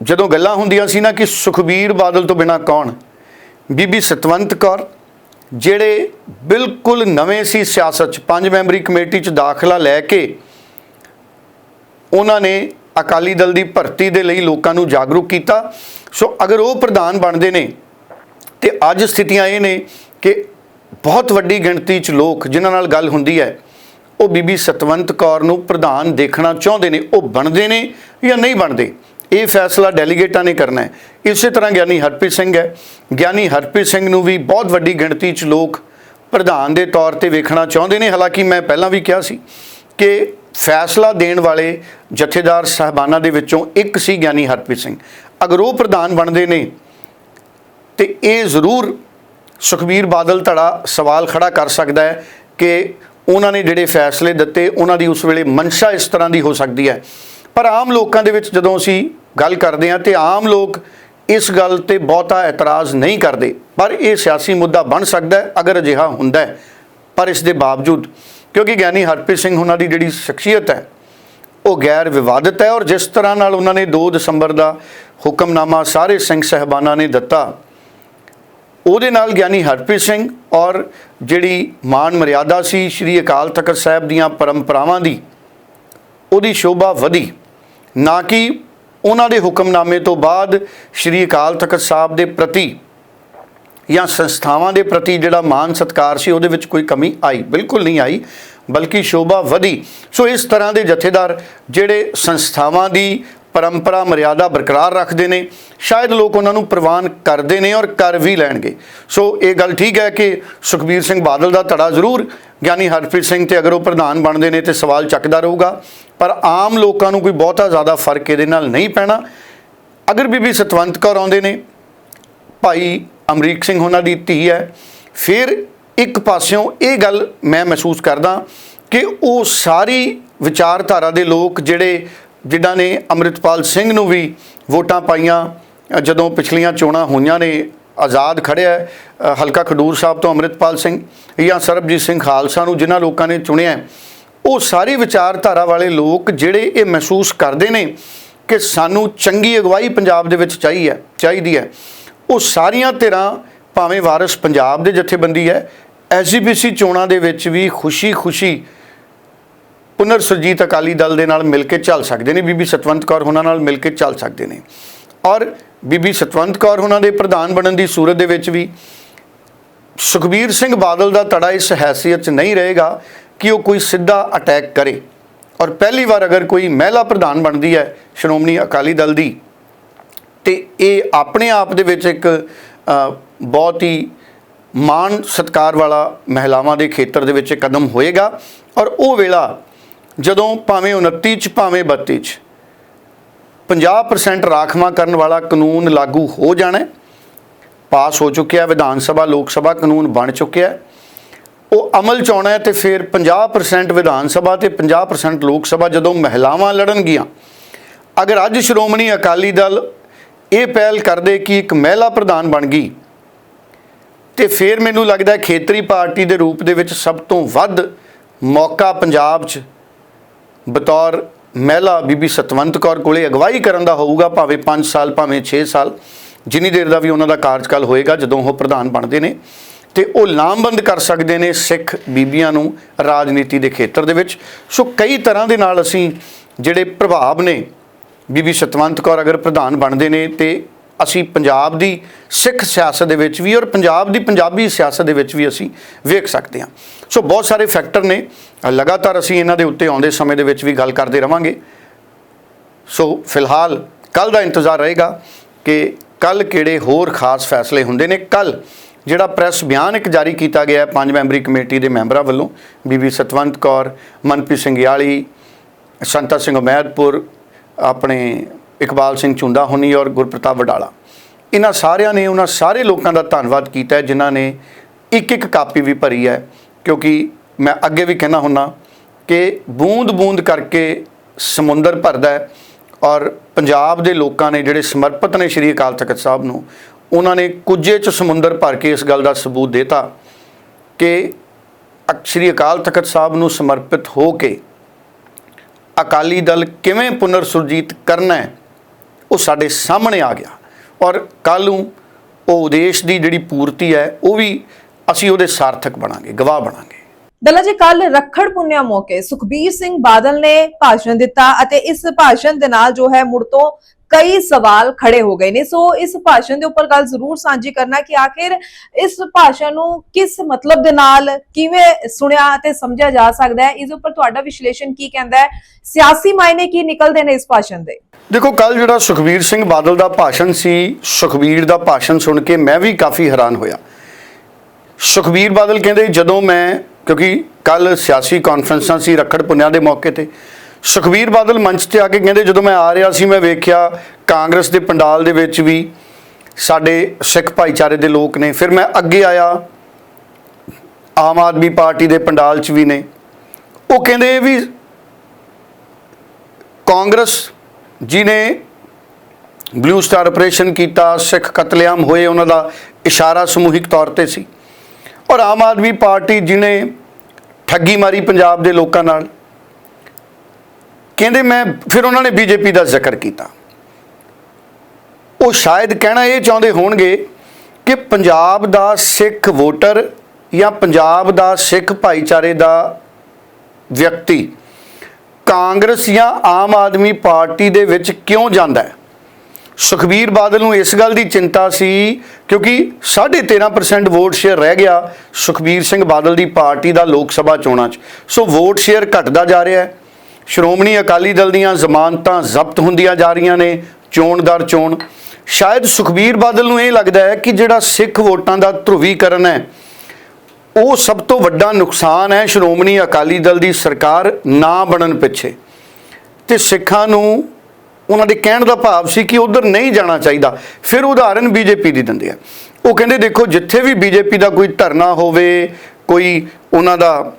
ਜਦੋਂ ਗੱਲਾਂ ਹੁੰਦੀਆਂ ਸੀ ਨਾ ਕਿ ਸੁਖਬੀਰ ਬਾਦਲ ਤੋਂ ਬਿਨਾ ਕੌਣ? ਬੀਬੀ ਸਤਵੰਤ ਕੌਰ, ਜਿਹੜੇ ਬਿਲਕੁਲ ਨਵੇਂ ਸੀ ਸਿਆਸਤ 'ਚ, ਪੰਜ ਮੈਂਬਰੀ ਕਮੇਟੀ 'ਚ ਦਾਖਲਾ ਲੈ ਕੇ ਉਹਨਾਂ ਨੇ ਅਕਾਲੀ ਦਲ ਦੀ ਭਰਤੀ ਦੇ ਲਈ ਲੋਕਾਂ ਨੂੰ ਜਾਗਰੂਕ ਕੀਤਾ। ਸੋ ਅਗਰ ਉਹ ਪ੍ਰਧਾਨ ਬਣਦੇ ਨੇ, ਤੇ ਅੱਜ ਸਥਿਤੀਆਂ ਇਹ ਨੇ ਕਿ ਬਹੁਤ ਵੱਡੀ ਗਿਣਤੀ 'ਚ ਲੋਕ ਜਿਨ੍ਹਾਂ ਨਾਲ ਗੱਲ ਹੁੰਦੀ ਹੈ, ਉਹ ਬੀਬੀ ਸਤਵੰਤ ਕੌਰ ਨੂੰ ਪ੍ਰਧਾਨ ਦੇਖਣਾ ਚਾਹੁੰਦੇ ਨੇ, ਉਹ ਬਣਦੇ ਨੇ ਜਾਂ ਨਹੀਂ ਬਣਦੇ? ਇਹ ਫੈਸਲਾ ਡੈਲੀਗੇਟਾਂ ਨੇ ਕਰਨਾ ਹੈ। ਇਸੇ ਤਰ੍ਹਾਂ ਗਿਆਨੀ ਹਰਪ੍ਰੀਤ ਸਿੰਘ ਹੈ। ਗਿਆਨੀ ਹਰਪ੍ਰੀਤ ਸਿੰਘ ਨੂੰ ਵੀ ਬਹੁਤ ਵੱਡੀ ਗਿਣਤੀ 'ਚ ਲੋਕ ਪ੍ਰਧਾਨ ਦੇ ਤੌਰ ਤੇ ਵੇਖਣਾ ਚਾਹੁੰਦੇ ਨੇ। ਹਾਲਾਂਕਿ ਮੈਂ ਪਹਿਲਾਂ ਵੀ ਕਿਹਾ ਸੀ ਕਿ ਫੈਸਲਾ ਦੇਣ ਵਾਲੇ ਜਥੇਦਾਰ ਸਾਹਿਬਾਨਾਂ ਦੇ ਵਿੱਚੋਂ ਇੱਕ ਸੀ ਗਿਆਨੀ ਹਰਪ੍ਰੀਤ ਸਿੰਘ। ਅਗਰ ਉਹ ਪ੍ਰਧਾਨ ਬਣਦੇ ਨੇ ਤੇ ਇਹ ਜ਼ਰੂਰ ਸੁਖਬੀਰ ਬਾਦਲ ਧੜਾ ਸਵਾਲ ਖੜਾ ਕਰ ਸਕਦਾ ਹੈ ਕਿ ਉਹਨਾਂ ਨੇ ਜਿਹੜੇ ਫੈਸਲੇ ਦਿੱਤੇ, ਉਹਨਾਂ ਦੀ ਉਸ ਵੇਲੇ ਮਨਸ਼ਾ ਇਸ ਤਰ੍ਹਾਂ ਦੀ ਹੋ ਸਕਦੀ ਹੈ। ਪਰ ਆਮ ਲੋਕਾਂ ਦੇ ਵਿੱਚ ਜਦੋਂ ਅਸੀਂ ਗੱਲ ਕਰਦੇ ਹਾਂ ਤੇ ਆਮ ਲੋਕ ਇਸ ਗੱਲ ਤੇ ਬਹੁਤਾ ਇਤਰਾਜ਼ ਨਹੀਂ ਕਰਦੇ। ਪਰ ਇਹ ਸਿਆਸੀ ਮੁੱਦਾ ਬਣ ਸਕਦਾ ਹੈ, ਅਗਰ ਅਜਿਹਾ ਹੁੰਦਾ ਹੈ। ਪਰ ਇਸ ਦੇ ਬਾਵਜੂਦ ਕਿਉਂਕਿ ਗਿਆਨੀ ਹਰਪ੍ਰੀਤ ਸਿੰਘ ਉਹਨਾਂ ਦੀ ਜਿਹੜੀ ਸ਼ਖਸੀਅਤ ਹੈ, ਉਹ ਗੈਰ ਵਿਵਾਦਿਤ ਹੈ ਔਰ ਜਿਸ ਤਰ੍ਹਾਂ ਨਾਲ ਉਹਨਾਂ ਨੇ 2 ਦਸੰਬਰ ਦਾ ਹੁਕਮਨਾਮਾ ਸਾਰੇ ਸਿੰਘ ਸਹਿਬਾਨਾਂ ਨੇ ਦਿੱਤਾ, ਉਹਦੇ ਨਾਲ ਗਿਆਨੀ ਹਰਪ੍ਰੀਤ ਸਿੰਘ ਔਰ ਜਿਹੜੀ ਮਾਨ ਮਰਿਆਦਾ ਸੀ ਸ੍ਰੀ ਅਕਾਲ ਤਖਤ ਸਾਹਿਬ ਦੀਆਂ ਪਰੰਪਰਾਵਾਂ ਦੀ, ਉਹਦੀ ਸ਼ੋਭਾ ਵਧੀ। ਨਾ ਕਿ ਉਹਨਾਂ ਦੇ ਹੁਕਮਨਾਮੇ ਤੋਂ ਬਾਅਦ ਸ੍ਰੀ ਅਕਾਲ ਤਖਤ ਸਾਹਿਬ ਦੇ ਪ੍ਰਤੀ ਜਾਂ ਸੰਸਥਾਵਾਂ ਦੇ ਪ੍ਰਤੀ ਜਿਹੜਾ ਮਾਨ ਸਤਕਾਰ ਸੀ, ਉਹਦੇ ਵਿੱਚ ਕੋਈ ਕਮੀ ਆਈ? ਬਿਲਕੁਲ ਨਹੀਂ ਆਈ, ਬਲਕਿ ਸ਼ੋਭਾ ਵਧੀ। ਸੋ ਇਸ ਤਰ੍ਹਾਂ ਦੇ ਜਥੇਦਾਰ ਜਿਹੜੇ ਸੰਸਥਾਵਾਂ ਦੀ ਪਰੰਪਰਾ, ਮਰਿਆਦਾ ਬਰਕਰਾਰ ਰੱਖਦੇ ਨੇ, ਸ਼ਾਇਦ ਲੋਕ ਉਹਨਾਂ ਨੂੰ ਪ੍ਰਵਾਨ ਕਰਦੇ ਨੇ ਔਰ ਕਰ ਵੀ ਲੈਣਗੇ। ਸੋ ਇਹ ਗੱਲ ਠੀਕ ਹੈ ਕਿ ਸੁਖਬੀਰ ਸਿੰਘ ਬਾਦਲ ਦਾ ਧੜਾ ਜ਼ਰੂਰ, ਗਿਆਨੀ ਹਰਪ੍ਰੀਤ ਸਿੰਘ ਤੇ ਅਗਰ ਉਹ ਪ੍ਰਧਾਨ ਬਣਦੇ ਨੇ ਤੇ ਸਵਾਲ ਚੱਕਦਾ ਰਹੂਗਾ, ਪਰ ਆਮ ਲੋਕਾਂ ਨੂੰ ਕੋਈ ਬਹੁਤਾ ਜ਼ਿਆਦਾ ਫ਼ਰਕ ਇਹਦੇ ਨਾਲ ਨਹੀਂ ਪੈਣਾ। ਅਗਰ ਬੀਬੀ ਸਤਵੰਤ ਕੌਰ ਆਉਂਦੇ ਨੇ, ਭਾਈ ਅਮਰੀਕ ਸਿੰਘ ਉਹਨਾਂ ਦੀ ਧੀ ਹੈ, ਫਿਰ ਇੱਕ ਪਾਸਿਓਂ ਇਹ ਗੱਲ ਮੈਂ ਮਹਿਸੂਸ ਕਰਦਾ ਕਿ ਉਹ ਸਾਰੀ ਵਿਚਾਰਧਾਰਾ ਦੇ ਲੋਕ ਜਿਹੜੇ, ਜਿਨ੍ਹਾਂ ਨੇ ਅੰਮ੍ਰਿਤਪਾਲ ਸਿੰਘ ਨੂੰ ਵੀ ਵੋਟਾਂ ਪਾਈਆਂ, ਜਦੋਂ ਪਿਛਲੀਆਂ ਚੋਣਾਂ ਹੋਈਆਂ ਨੇ, ਆਜ਼ਾਦ ਖੜਿਆ ਹਲਕਾ ਖਡੂਰ ਸਾਹਿਬ ਤੋਂ ਅੰਮ੍ਰਿਤਪਾਲ ਸਿੰਘ ਜਾਂ ਸਰਬਜੀਤ ਸਿੰਘ ਖਾਲਸਾ ਨੂੰ ਜਿਨ੍ਹਾਂ ਲੋਕਾਂ ਨੇ ਚੁਣਿਆ ਉਹ ਸਾਰੀ ਵਿਚਾਰਧਾਰਾ ਵਾਲੇ ਲੋਕ ਜਿਹੜੇ ਇਹ ਮਹਿਸੂਸ ਕਰਦੇ ਨੇ ਕਿ ਸਾਨੂੰ ਚੰਗੀ ਅਗਵਾਈ ਪੰਜਾਬ ਦੇ ਵਿੱਚ ਚਾਹੀ ਹੈ ਚਾਹੀਦੀ ਹੈ। ਉਹ ਸਾਰੀਆਂ ਧਿਰਾਂ ਭਾਵੇਂ ਵਾਰਿਸ ਪੰਜਾਬ ਦੇ ਜਥੇਬੰਦੀ ਹੈ ਐਸਜੀਪੀਸੀ ਚੋਣਾਂ ਦੇ ਵਿੱਚ ਵੀ ਖੁਸ਼ੀ-ਖੁਸ਼ੀ ਪੁਨਰ ਸੁਰਜੀਤ ਅਕਾਲੀ ਦਲ ਦੇ ਨਾਲ ਮਿਲ ਕੇ ਚੱਲ ਸਕਦੇ ਨੇ, ਬੀਬੀ ਸਤਵੰਤ ਕੌਰ ਉਹਨਾਂ ਨਾਲ ਮਿਲ ਕੇ ਚੱਲ ਸਕਦੇ ਨੇ। ਔਰ ਬੀਬੀ ਸਤਵੰਤ ਕੌਰ ਉਹਨਾਂ ਦੇ ਪ੍ਰਧਾਨ ਬਣਨ ਦੀ ਸੂਰਤ ਦੇ ਵਿੱਚ ਵੀ ਸੁਖਬੀਰ ਸਿੰਘ ਬਾਦਲ ਦਾ ਤੜਾ ਇਸ ਹੈਸੀਅਤ 'ਚ ਨਹੀਂ ਰਹੇਗਾ ਕਿ ਉਹ ਕੋਈ ਸਿੱਧਾ ਅਟੈਕ ਕਰੇ। ਔਰ ਪਹਿਲੀ ਵਾਰ ਅਗਰ ਕੋਈ ਮਹਿਲਾ ਪ੍ਰਧਾਨ ਬਣਦੀ ਹੈ, ਸ਼੍ਰੋਮਣੀ ਅਕਾਲੀ ਦਲ ਦੀ ਤੇ ਇਹ ਆਪਣੇ ਆਪ ਦੇ ਵਿੱਚ ਇੱਕ ਬਹੁਤ ਹੀ ਮਾਣ ਸਤਕਾਰ ਵਾਲਾ ਮਹਿਲਾਵਾਂ ਦੇ ਖੇਤਰ ਦੇ ਵਿੱਚ ਕਦਮ ਹੋਏਗਾ। ਔਰ ਉਹ ਵੇਲਾ ਜਦੋਂ ਭਾਵੇਂ 29 ਚ, ਭਾਵੇਂ 32 ਚ 50% ਰਾਖਵਾਂ ਕਰਨ ਵਾਲਾ ਕਾਨੂੰਨ ਲਾਗੂ ਹੋ ਜਾਣਾ ਪਾਸ ਹੋ ਚੁੱਕਿਆ ਵਿਧਾਨ ਸਭਾ, ਲੋਕ ਸਭਾ ਕਾਨੂੰਨ ਬਣ ਚੁੱਕਿਆ ਉਹ ਅਮਲ ਚ ਆਉਣਾ ਹੈ ਤੇ ਫਿਰ 50% ਵਿਧਾਨ ਸਭਾ ਤੇ 50% ਲੋਕ ਸਭਾ ਜਦੋਂ ਮਹਿਲਾਵਾਂ ਲੜਨਗੀਆਂ। ਅਗਰ ਅੱਜ ਸ਼੍ਰੋਮਣੀ ਅਕਾਲੀ ਦਲ ਇਹ ਪਹਿਲ ਕਰਦੇ ਕਿ ਇੱਕ ਮਹਿਲਾ ਪ੍ਰਧਾਨ ਬਣ ਗਈ ਤੇ ਫਿਰ ਮੈਨੂੰ ਲੱਗਦਾ ਖੇਤਰੀ ਪਾਰਟੀ ਦੇ ਰੂਪ ਦੇ ਵਿੱਚ ਸਭ ਤੋਂ ਵੱਧ ਮੌਕਾ ਪੰਜਾਬ 'ਚ ਬਤੌਰ ਮਹਿਲਾ ਬੀਬੀ ਸਤਵੰਤ ਕੌਰ ਕੋਲੇ ਅਗਵਾਈ ਕਰਨ ਦਾ ਹੋਊਗਾ, ਭਾਵੇਂ 5 ਸਾਲ, ਭਾਵੇਂ 6 ਸਾਲ। ਜਿੰਨੀ ਦੇਰ ਦਾ ਵੀ ਉਹਨਾਂ ਦਾ ਕਾਰਜਕਾਲ ਹੋਏਗਾ, ਜਦੋਂ ਉਹ ਪ੍ਰਧਾਨ ਬਣਦੇ ਨੇ ਤੇ ਉਹ ਲਾਮਬੰਦ ਕਰ ਸਕਦੇ ਨੇ ਸਿੱਖ ਬੀਬੀਆਂ ਨੂੰ ਰਾਜਨੀਤੀ ਦੇ ਖੇਤਰ ਦੇ ਵਿੱਚ। ਸੋ ਕਈ ਤਰ੍ਹਾਂ ਦੇ ਨਾਲ ਅਸੀਂ ਜਿਹੜੇ ਪ੍ਰਭਾਵ ਨੇ ਬੀਬੀ ਸਤਵੰਤ ਕੌਰ ਅਗਰ ਪ੍ਰਧਾਨ ਬਣਦੇ ਨੇ ਤੇ ਅਸੀਂ ਪੰਜਾਬ ਦੀ ਸਿੱਖ ਸਿਆਸਤ ਦੇ ਵਿੱਚ ਵੀ ਔਰ ਪੰਜਾਬ ਦੀ ਪੰਜਾਬੀ ਸਿਆਸਤ ਦੇ ਵਿੱਚ ਵੀ ਅਸੀਂ ਵੇਖ ਸਕਦੇ ਹਾਂ। ਸੋ ਬਹੁਤ ਸਾਰੇ ਫੈਕਟਰ ਨੇ। ਲਗਾਤਾਰ ਅਸੀਂ ਇਹਨਾਂ ਦੇ ਉੱਤੇ ਆਉਂਦੇ ਸਮੇਂ ਦੇ ਵਿੱਚ ਵੀ ਗੱਲ ਕਰਦੇ ਰਵਾਂਗੇ। ਸੋ ਫਿਲਹਾਲ ਕੱਲ ਦਾ ਇੰਤਜ਼ਾਰ ਰਹੇਗਾ ਕਿ ਕੱਲ ਕਿਹੜੇ ਹੋਰ ਖਾਸ ਫੈਸਲੇ ਹੁੰਦੇ ਨੇ। ਕੱਲ ਜਿਹੜਾ ਪ੍ਰੈਸ ਬਿਆਨ ਇੱਕ ਜਾਰੀ ਕੀਤਾ ਗਿਆ ਹੈ ਪੰਜ ਮੈਂਬਰੀ ਕਮੇਟੀ ਦੇ ਮੈਂਬਰਾਂ ਵੱਲੋਂ, ਬੀਬੀ ਸਤਵੰਤ ਕੌਰ, ਮਨਪ੍ਰੀਤ ਸਿੰਘ ਯਾਲੀ, ਸੰਤਾ ਸਿੰਘ ਉਮੈਦਪੁਰ ਆਪਣੇ ਇਕਬਾਲ ਸਿੰਘ ਚੁੰਦਾ ਹੁਣੀ ਔਰ ਗੁਰਪ੍ਰਤਾਪ ਵਡਾਲਾ। ਇਹਨਾਂ ਸਾਰਿਆਂ ਨੇ ਉਹਨਾਂ ਸਾਰੇ ਲੋਕਾਂ ਦਾ ਧੰਨਵਾਦ ਕੀਤਾ ਜਿਨ੍ਹਾਂ ਨੇ ਇੱਕ ਇੱਕ ਕਾਪੀ ਵੀ ਭਰੀ ਹੈ। ਕਿਉਂਕਿ ਮੈਂ ਅੱਗੇ ਵੀ ਕਹਿਣਾ ਹੁੰਨਾ ਕਿ ਬੂੰਦ-ਬੂੰਦ ਕਰਕੇ ਸਮੁੰਦਰ ਭਰਦਾ ਹੈ ਔਰ ਪੰਜਾਬ ਦੇ ਲੋਕਾਂ ਨੇ ਜਿਹੜੇ ਸਮਰਪਿਤ ਨੇ ਸ਼੍ਰੀ ਅਕਾਲ ਤਖਤ ਸਾਹਿਬ ਨੂੰ, ਉਹਨਾਂ ਨੇ ਕੁਝੇ ਚ ਸਮੁੰਦਰ ਭਰ ਕੇ ਇਸ ਗੱਲ ਦਾ ਸਬੂਤ ਦਿੱਤਾ ਕਿ ਸ਼੍ਰੀ ਅਕਾਲ ਤਖਤ ਸਾਹਿਬ ਨੂੰ ਸਮਰਪਿਤ ਹੋ ਕੇ ਅਕਾਲੀ ਦਲ ਕਿਵੇਂ ਪੁਨਰ ਸੁਰਜੀਤ ਕਰਨਾ ਹੈ, ਉਹ ਸਾਡੇ ਸਾਹਮਣੇ ਆ ਗਿਆ। ਔਰ ਕੱਲ ਨੂੰ ਉਹ ਉਦੇਸ਼ ਦੀ ਜਿਹੜੀ ਪੂਰਤੀ ਹੈ, ਉਹ ਵੀ ਅਸੀਂ ਉਹਦੇ ਸਾਰਥਕ ਬਣਾਂਗੇ, ਗਵਾਹ ਬਣਾਂਗੇ। ਦਲਾ ਜੀ ਕੱਲ ਰੱਖੜ ਪੁੰਨਿਆ ਮੌਕੇ ਸੁਖਬੀਰ ਸਿੰਘ ਬਾਦਲ ਨੇ ਭਾਸ਼ਣ ਦਿੱਤਾ ਅਤੇ ਇਸ ਭਾਸ਼ਣ ਦੇ ਨਾਲ ਜੋ ਹੈ ਮੁੜ ਤੋਂ ਕਈ ਸਵਾਲ ਖੜੇ ਹੋ ਗਏ ਨੇ। ਸੋ ਇਸ ਭਾਸ਼ਣ ਦੇ ਉੱਪਰ ਗੱਲ ਜ਼ਰੂਰ ਸਾਂਝੀ ਕਰਨਾ ਕਿ ਆਖਿਰ ਇਸ ਭਾਸ਼ਣ ਨੂੰ ਕਿਸ ਮਤਲਬ ਦੇ ਨਾਲ ਕਿਵੇਂ ਸੁਣਿਆ ਤੇ ਸਮਝਿਆ ਜਾ ਸਕਦਾ ਹੈ। ਇਸ ਉੱਪਰ ਤੁਹਾਡਾ ਵਿਸ਼ਲੇਸ਼ਣ ਕੀ ਕਹਿੰਦਾ ਹੈ? ਸਿਆਸੀ ਮਾਇਨੇ ਕੀ ਨਿਕਲਦੇ ਨੇ ਇਸ ਭਾਸ਼ਣ ਦੇ? ਦੇਖੋ ਕੱਲ ਜਿਹੜਾ ਸੁਖਬੀਰ ਸਿੰਘ ਬਾਦਲ ਦਾ ਭਾਸ਼ਣ ਸੀ, ਸੁਖਬੀਰ ਦਾ ਭਾਸ਼ਣ ਸੁਣ ਕੇ ਮੈਂ ਵੀ ਕਾਫੀ ਹੈਰਾਨ ਹੋਇਆ। ਸੁਖਬੀਰ ਬਾਦਲ ਕਹਿੰਦੇ, ਜਦੋਂ ਮੈਂ, ਕਿਉਂਕਿ ਕੱਲ ਸਿਆਸੀ ਕਾਨਫਰੰਸਾਂ ਸੀ ਰੱਖੜ ਪੁੰਨਿਆ ਦੇ ਮੌਕੇ ਤੇ ਸੁਖਬੀਰ ਬਾਦਲ ਮੰਚ ਤੇ ਆ ਕੇ ਕਹਿੰਦੇ, ਜਦੋਂ ਮੈਂ ਆ ਰਿਹਾ ਸੀ, ਮੈਂ ਵੇਖਿਆ ਕਾਂਗਰਸ ਦੇ ਪੰਡਾਲ ਦੇ ਵਿੱਚ ਵੀ ਸਾਡੇ ਸਿੱਖ ਭਾਈਚਾਰੇ ਦੇ ਲੋਕ ਨੇ। ਫਿਰ ਮੈਂ ਅੱਗੇ ਆਇਆ, ਆਮ ਆਦਮੀ ਪਾਰਟੀ ਦੇ ਪੰਡਾਲ 'ਚ ਵੀ ਨੇ। ਉਹ ਕਹਿੰਦੇ ਵੀ ਕਾਂਗਰਸ ਜਿਨੇ ਬਲੂ ਸਟਾਰ ਆਪਰੇਸ਼ਨ ਕੀਤਾ, ਸਿੱਖ ਕਤਲੇਆਮ ਹੋਏ, ਉਹਨਾਂ ਦਾ ਇਸ਼ਾਰਾ ਸਮੂਹਿਕ ਤੌਰ ਤੇ ਸੀ। ਔਰ ਆਮ ਆਦਮੀ ਪਾਰਟੀ ਜਿਨੇ ਠੱਗੀ ਮਾਰੀ ਪੰਜਾਬ ਦੇ ਲੋਕਾਂ ਨਾਲ ਕਹਿੰਦੇ ਮੈਂ, ਫਿਰ ਉਹਨਾਂ ਨੇ ਬੀਜੇਪੀ ਦਾ ਜ਼ਿਕਰ ਕੀਤਾ। ਉਹ ਸ਼ਾਇਦ ਕਹਿਣਾ ਇਹ ਚਾਹੁੰਦੇ ਹੋਣਗੇ ਕਿ ਪੰਜਾਬ ਦਾ ਸਿੱਖ ਵੋਟਰ ਜਾਂ ਪੰਜਾਬ ਦਾ ਸਿੱਖ ਭਾਈਚਾਰੇ ਦਾ ਵਿਅਕਤੀ ਕਾਂਗਰਸ ਜਾਂ ਆਮ ਆਦਮੀ ਪਾਰਟੀ ਦੇ ਵਿੱਚ ਕਿਉਂ ਜਾਂਦਾ ਹੈ? ਸੁਖਬੀਰ ਬਾਦਲ ਨੂੰ ਇਸ ਗੱਲ ਦੀ ਚਿੰਤਾ ਸੀ ਕਿਉਂਕਿ 13.5% ਵੋਟ ਸ਼ੇਅਰ ਰਹਿ ਗਿਆ ਸੁਖਬੀਰ ਸਿੰਘ ਬਾਦਲ ਦੀ ਪਾਰਟੀ ਦਾ ਲੋਕ ਸਭਾ ਚੋਣਾਂ 'ਚ। ਸੋ ਵੋਟ ਸ਼ੇਅਰ ਘਟਦਾ ਜਾ ਰਿਹਾ ਹੈ। ਸ਼੍ਰੋਮਣੀ ਅਕਾਲੀ ਦਲ ਦੀਆਂ ਜ਼ਮਾਨਤਾਂ ਜ਼ਬਤ ਹੁੰਦੀਆਂ ਜਾ ਰਹੀਆਂ ਨੇ, ਚੋਣ ਦਰ ਚੋਣ। ਸ਼ਾਇਦ ਸੁਖਬੀਰ ਬਾਦਲ ਨੂੰ ਇਹ ਲੱਗਦਾ ਹੈ ਕਿ ਜਿਹੜਾ ਸਿੱਖ ਵੋਟਾਂ ਦਾ ਧਰੁਵੀਕਰਨ ਹੈ, ਉਹ ਸਭ ਤੋਂ ਵੱਡਾ ਨੁਕਸਾਨ ਹੈ ਸ਼੍ਰੋਮਣੀ ਅਕਾਲੀ ਦਲ ਦੀ ਸਰਕਾਰ ਨਾ ਬਣਨ ਪਿੱਛੇ। ਤੇ ਸਿੱਖਾਂ ਨੂੰ ਉਹਨਾਂ ਦੇ ਕਹਿਣ ਦਾ ਭਾਵ ਸੀ ਕਿ ਉਧਰ ਨਹੀਂ ਜਾਣਾ ਚਾਹੀਦਾ। ਫਿਰ ਉਦਾਹਰਨ ਬੀਜੇਪੀ ਦੀ ਦਿੰਦੇ ਆ। ਉਹ ਕਹਿੰਦੇ, ਦੇਖੋ, ਜਿੱਥੇ ਵੀ ਬੀਜੇਪੀ ਦਾ ਕੋਈ ਧਰਨਾ ਹੋਵੇ, ਕੋਈ ਉਹਨਾਂ ਦਾ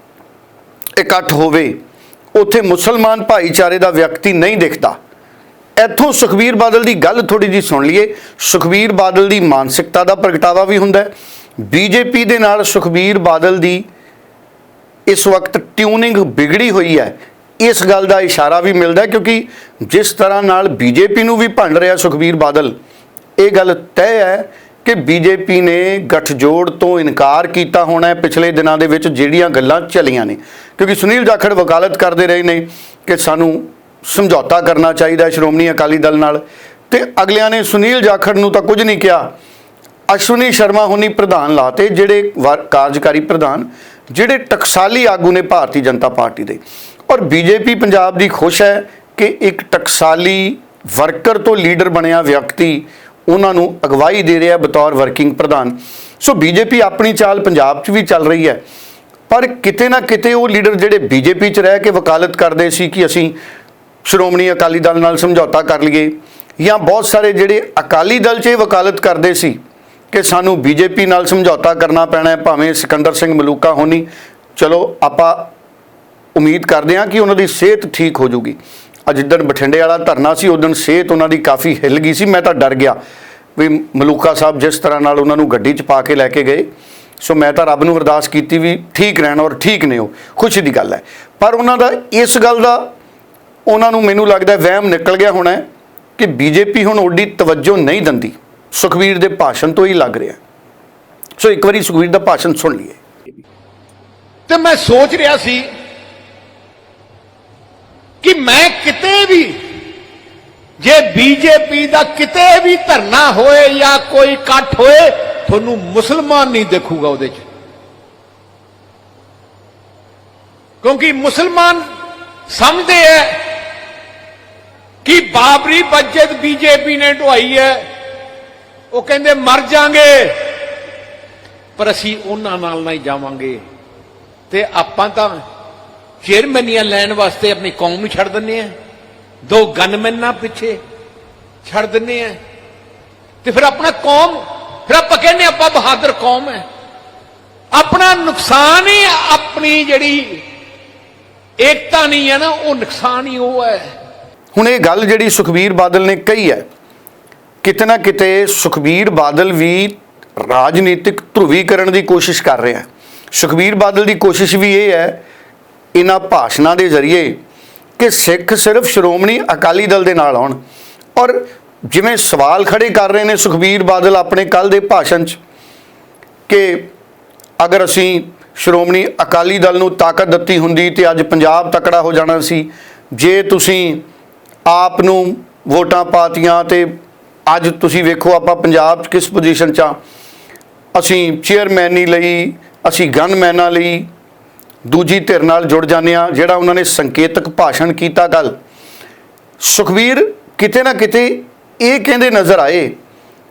ਇਕੱਠ ਹੋਵੇ ਉੱਥੇ ਮੁਸਲਮਾਨ ਭਾਈਚਾਰੇ ਦਾ ਵਿਅਕਤੀ ਨਹੀਂ ਦਿਖਦਾ। ਇੱਥੋਂ ਸੁਖਬੀਰ ਬਾਦਲ ਦੀ ਗੱਲ ਥੋੜੀ ਜੀ ਸੁਣ ਲਈਏ। ਸੁਖਬੀਰ ਬਾਦਲ ਦੀ ਮਾਨਸਿਕਤਾ ਦਾ ਪ੍ਰਗਟਾਵਾ ਵੀ ਹੁੰਦਾ ਹੈ। ਬੀਜੇਪੀ ਦੇ ਨਾਲ ਸੁਖਬੀਰ ਬਾਦਲ ਦੀ ਇਸ ਵਕਤ ਟਿਊਨਿੰਗ ਵਿਗੜੀ ਹੋਈ ਹੈ। ਇਸ ਗੱਲ ਦਾ ਇਸ਼ਾਰਾ ਵੀ ਮਿਲਦਾ ਕਿਉਂਕਿ ਜਿਸ ਤਰ੍ਹਾਂ ਨਾਲ ਬੀਜੇਪੀ ਨੂੰ ਵੀ ਭੰਡ ਰਿਹਾ ਸੁਖਬੀਰ ਬਾਦਲ, ਇਹ ਗੱਲ ਤੈਅ ਹੈ ਕਿ ਬੀਜੇਪੀ ਨੇ ਗਠਜੋੜ ਤੋਂ ਇਨਕਾਰ ਕੀਤਾ ਹੋਣਾ ਹੈ ਪਿਛਲੇ ਦਿਨਾਂ ਦੇ ਵਿੱਚ ਜਿਹੜੀਆਂ ਗੱਲਾਂ ਚੱਲੀਆਂ ਨੇ। ਕਿਉਂਕਿ ਸੁਨੀਲ ਜਾਖੜ ਵਕਾਲਤ ਕਰਦੇ ਰਹੇ ਨੇ ਕਿ ਸਾਨੂੰ ਸਮਝੌਤਾ ਕਰਨਾ ਚਾਹੀਦਾ ਸ਼੍ਰੋਮਣੀ ਅਕਾਲੀ ਦਲ ਨਾਲ। ਤੇ ਅਗਲਿਆਂ ਨੇ ਸੁਨੀਲ ਜਾਖੜ ਨੂੰ ਤਾਂ ਕੁਝ ਨਹੀਂ ਕਿਹਾ। ਅਸ਼ਵਨੀ ਸ਼ਰਮਾ ਹੁਣੀ ਪ੍ਰਧਾਨ ਲਾਤੇ, ਜਿਹੜੇ ਵਰ- ਕਾਰਜਕਾਰੀ ਪ੍ਰਧਾਨ, ਜਿਹੜੇ ਟਕਸਾਲੀ ਆਗੂ ਨੇ ਭਾਰਤੀ ਜਨਤਾ ਪਾਰਟੀ ਦੇ। ਔਰ ਬੀਜੇਪੀ ਪੰਜਾਬ ਦੀ ਖੁਸ਼ ਹੈ ਕਿ ਇੱਕ ਟਕਸਾਲੀ ਵਰਕਰ ਤੋਂ ਲੀਡਰ ਬਣਿਆ ਵਿਅਕਤੀ ਉਹਨਾਂ ਨੂੰ ਅਗਵਾਈ ਦੇ ਰਿਹਾ ਬਤੌਰ ਵਰਕਿੰਗ ਪ੍ਰਧਾਨ। ਸੋ ਬੀਜੇਪੀ ਆਪਣੀ ਚਾਲ ਪੰਜਾਬ 'ਚ ਵੀ ਚੱਲ ਰਹੀ ਹੈ। ਪਰ ਕਿਤੇ ਨਾ ਕਿਤੇ ਉਹ ਲੀਡਰ ਜਿਹੜੇ ਬੀਜੇਪੀ 'ਚ ਰਹਿ ਕੇ ਵਕਾਲਤ ਕਰਦੇ ਸੀ ਕਿ ਅਸੀਂ ਸ਼੍ਰੋਮਣੀ ਅਕਾਲੀ ਦਲ ਨਾਲ ਸਮਝੌਤਾ ਕਰ ਲਈਏ ਜਾਂ ਬਹੁਤ ਸਾਰੇ ਜਿਹੜੇ ਅਕਾਲੀ ਦਲ 'ਚ ਇਹ ਵਕਾਲਤ ਕਰਦੇ ਸੀ ਕਿ ਸਾਨੂੰ ਬੀਜੇਪੀ ਨਾਲ ਸਮਝੌਤਾ ਕਰਨਾ ਪੈਣਾ ਹੈ, ਭਾਵੇਂ ਸਿਕੰਦਰ ਸਿੰਘ ਮਲੂਕਾ ਹੋਣੀ। ਚਲੋ, ਆਪਾਂ ਉਮੀਦ ਕਰਦੇ ਹਾਂ ਕਿ ਉਹਨਾਂ ਦੀ ਸਿਹਤ ਠੀਕ ਹੋ ਜੂਗੀ ਜਿੱਦਣ ਬਠਿੰਡੇ ਵਾਲਾ ਧਰਨਾ ਸੀ ਉਦੋਂ ਸਿਹਤ ਉਹਨਾਂ ਦੀ ਕਾਫੀ ਹਿੱਲ ਗਈ ਸੀ। ਮੈਂ ਤਾਂ ਡਰ ਗਿਆ ਵੀ ਮਲੂਕਾ ਸਾਹਿਬ ਜਿਸ ਤਰ੍ਹਾਂ ਨਾਲ ਉਹਨਾਂ ਨੂੰ ਗੱਡੀ 'ਚ ਪਾ ਕੇ ਲੈ ਕੇ ਗਏ, ਸੋ ਮੈਂ ਤਾਂ ਰੱਬ ਨੂੰ ਅਰਦਾਸ ਕੀਤੀ ਵੀ ਠੀਕ ਰਹਿਣ ਔਰ ਠੀਕ ਨੇ ਉਹ, ਖੁਸ਼ੀ ਦੀ ਗੱਲ ਹੈ। ਪਰ ਉਹਨਾਂ ਦਾ ਇਸ ਗੱਲ ਦਾ ਉਹਨਾਂ ਨੂੰ ਮੈਨੂੰ ਲੱਗਦਾ ਵਹਿਮ ਨਿਕਲ ਗਿਆ ਹੋਣਾ ਹੈ ਕਿ ਬੀਜੇਪੀ ਹੁਣ ਓਡੀ ਤਵੱਜੋ ਨਹੀਂ ਦਿੰਦੀ। ਸੁਖਵੀਰ ਦੇ ਭਾਸ਼ਣ ਤੋਂ ਹੀ ਲੱਗ ਰਿਹਾ ਸੋ ਇੱਕ ਵਾਰੀ ਸੁਖਵੀਰ ਦਾ ਭਾਸ਼ਣ ਸੁਣ ਲਈਏ। ਤੇ ਮੈਂ ਸੋਚ ਰਿਹਾ ਸੀ ਕਿ ਮੈਂ ਕਿਤੇ ਵੀ ਜੇ ਬੀਜੇਪੀ ਦਾ ਕਿਤੇ ਵੀ ਧਰਨਾ ਹੋਏ ਜਾਂ ਕੋਈ ਇਕੱਠ ਹੋਏ, ਤੁਹਾਨੂੰ ਮੁਸਲਮਾਨ ਨਹੀਂ ਦੇਖੂਗਾ ਉਹਦੇ 'ਚ। ਕਿਉਂਕਿ ਮੁਸਲਮਾਨ ਸਮਝਦੇ ਐ ਕਿ ਬਾਬਰੀ ਮਸਜਿਦ ਬੀਜੇਪੀ ਨੇ ਢਵਾਈ ਹੈ ਉਹ ਕਹਿੰਦੇ ਮਰ ਜਾਾਂਗੇ, ਪਰ ਅਸੀਂ ਉਹਨਾਂ ਨਾਲ ਨਹੀਂ ਜਾਵਾਂਗੇ। ਤੇ ਆਪਾਂ ਤਾਂ ਚੇਅਰਮੈਨੀਆਂ ਲੈਣ ਵਾਸਤੇ ਆਪਣੀ ਕੌਮ ਨੂੰ ਛੱਡ ਦਿੰਨੇ ਆ। ਦੋ ਗਨਮੈਨਾਂ ਪਿੱਛੇ ਛੱਡ ਦਿੰਨੇ ਆ। ਤੇ ਫਿਰ ਆਪਣਾ ਕੌਮ, ਫਿਰ ਆਪਾਂ ਕਹਿੰਦੇ ਆਪਾਂ ਬਹਾਦਰ ਕੌਮ ਹੈ। ਆਪਣਾ ਨੁਕਸਾਨ ਹੀ ਆਪਣੀ ਜਿਹੜੀ ਏਕਤਾ ਨਹੀਂ ਹੈ ਨਾ, ਉਹ ਨੁਕਸਾਨ ਹੀ ਉਹ ਹੈ। ਹੁਣ ਇਹ ਗੱਲ ਜਿਹੜੀ ਸੁਖਬੀਰ ਬਾਦਲ ਨੇ ਕਹੀ ਹੈ, ਕਿਤੇ ਨਾ ਕਿਤੇ ਸੁਖਬੀਰ ਬਾਦਲ ਵੀ ਰਾਜਨੀਤਿਕ ਧਰੁਵੀਕਰਨ ਦੀ ਕੋਸ਼ਿਸ਼ ਕਰ ਰਿਹਾ ਹੈ। ਸੁਖਬੀਰ ਬਾਦਲ ਦੀ ਕੋਸ਼ਿਸ਼ ਵੀ ਇਹ ਹੈ ਇਹਨਾਂ ਭਾਸ਼ਣਾਂ ਦੇ ਜ਼ਰੀਏ ਕਿ ਸਿੱਖ ਸਿਰਫ ਸ਼੍ਰੋਮਣੀ ਅਕਾਲੀ ਦਲ ਦੇ ਨਾਲ ਆਉਣ। ਔਰ ਜਿਵੇਂ ਸਵਾਲ ਖੜੇ ਕਰ ਰਹੇ ਨੇ ਸੁਖਬੀਰ ਬਾਦਲ ਆਪਣੇ ਕੱਲ ਦੇ ਭਾਸ਼ਣ 'ਚ ਕਿ ਅਗਰ ਅਸੀਂ ਸ਼੍ਰੋਮਣੀ ਅਕਾਲੀ ਦਲ ਨੂੰ ਤਾਕਤ ਦਿੱਤੀ ਹੁੰਦੀ ਤੇ ਅੱਜ ਪੰਜਾਬ ਤਕੜਾ ਹੋ ਜਾਣਾ ਸੀ, ਜੇ ਤੁਸੀਂ ਆਪ ਨੂੰ ਵੋਟਾਂ ਪਾਤੀਆਂ ਤੇ ਅੱਜ ਤੁਸੀਂ ਵੇਖੋ ਆਪਾਂ ਪੰਜਾਬ 'ਚ ਕਿਸ ਪੋਜੀਸ਼ਨ 'ਚ ਆ। ਅਸੀਂ ਚੇਅਰਮੈਨੀ ਲਈ, ਅਸੀਂ ਗਨਮੈਨਾਂ ਲਈ ਦੂਜੀ ਧਿਰ ਨਾਲ ਜੁੜ ਜਾਂਦੇ ਆ ਜਿਹੜਾ ਉਹਨਾਂ ਨੇ ਸੰਕੇਤਕ ਭਾਸ਼ਣ ਕੀਤਾ ਗੱਲ। ਸੁਖਵੀਰ ਕਿਤੇ ਨਾ ਕਿਤੇ ਇਹ ਕਹਿੰਦੇ ਨਜ਼ਰ ਆਏ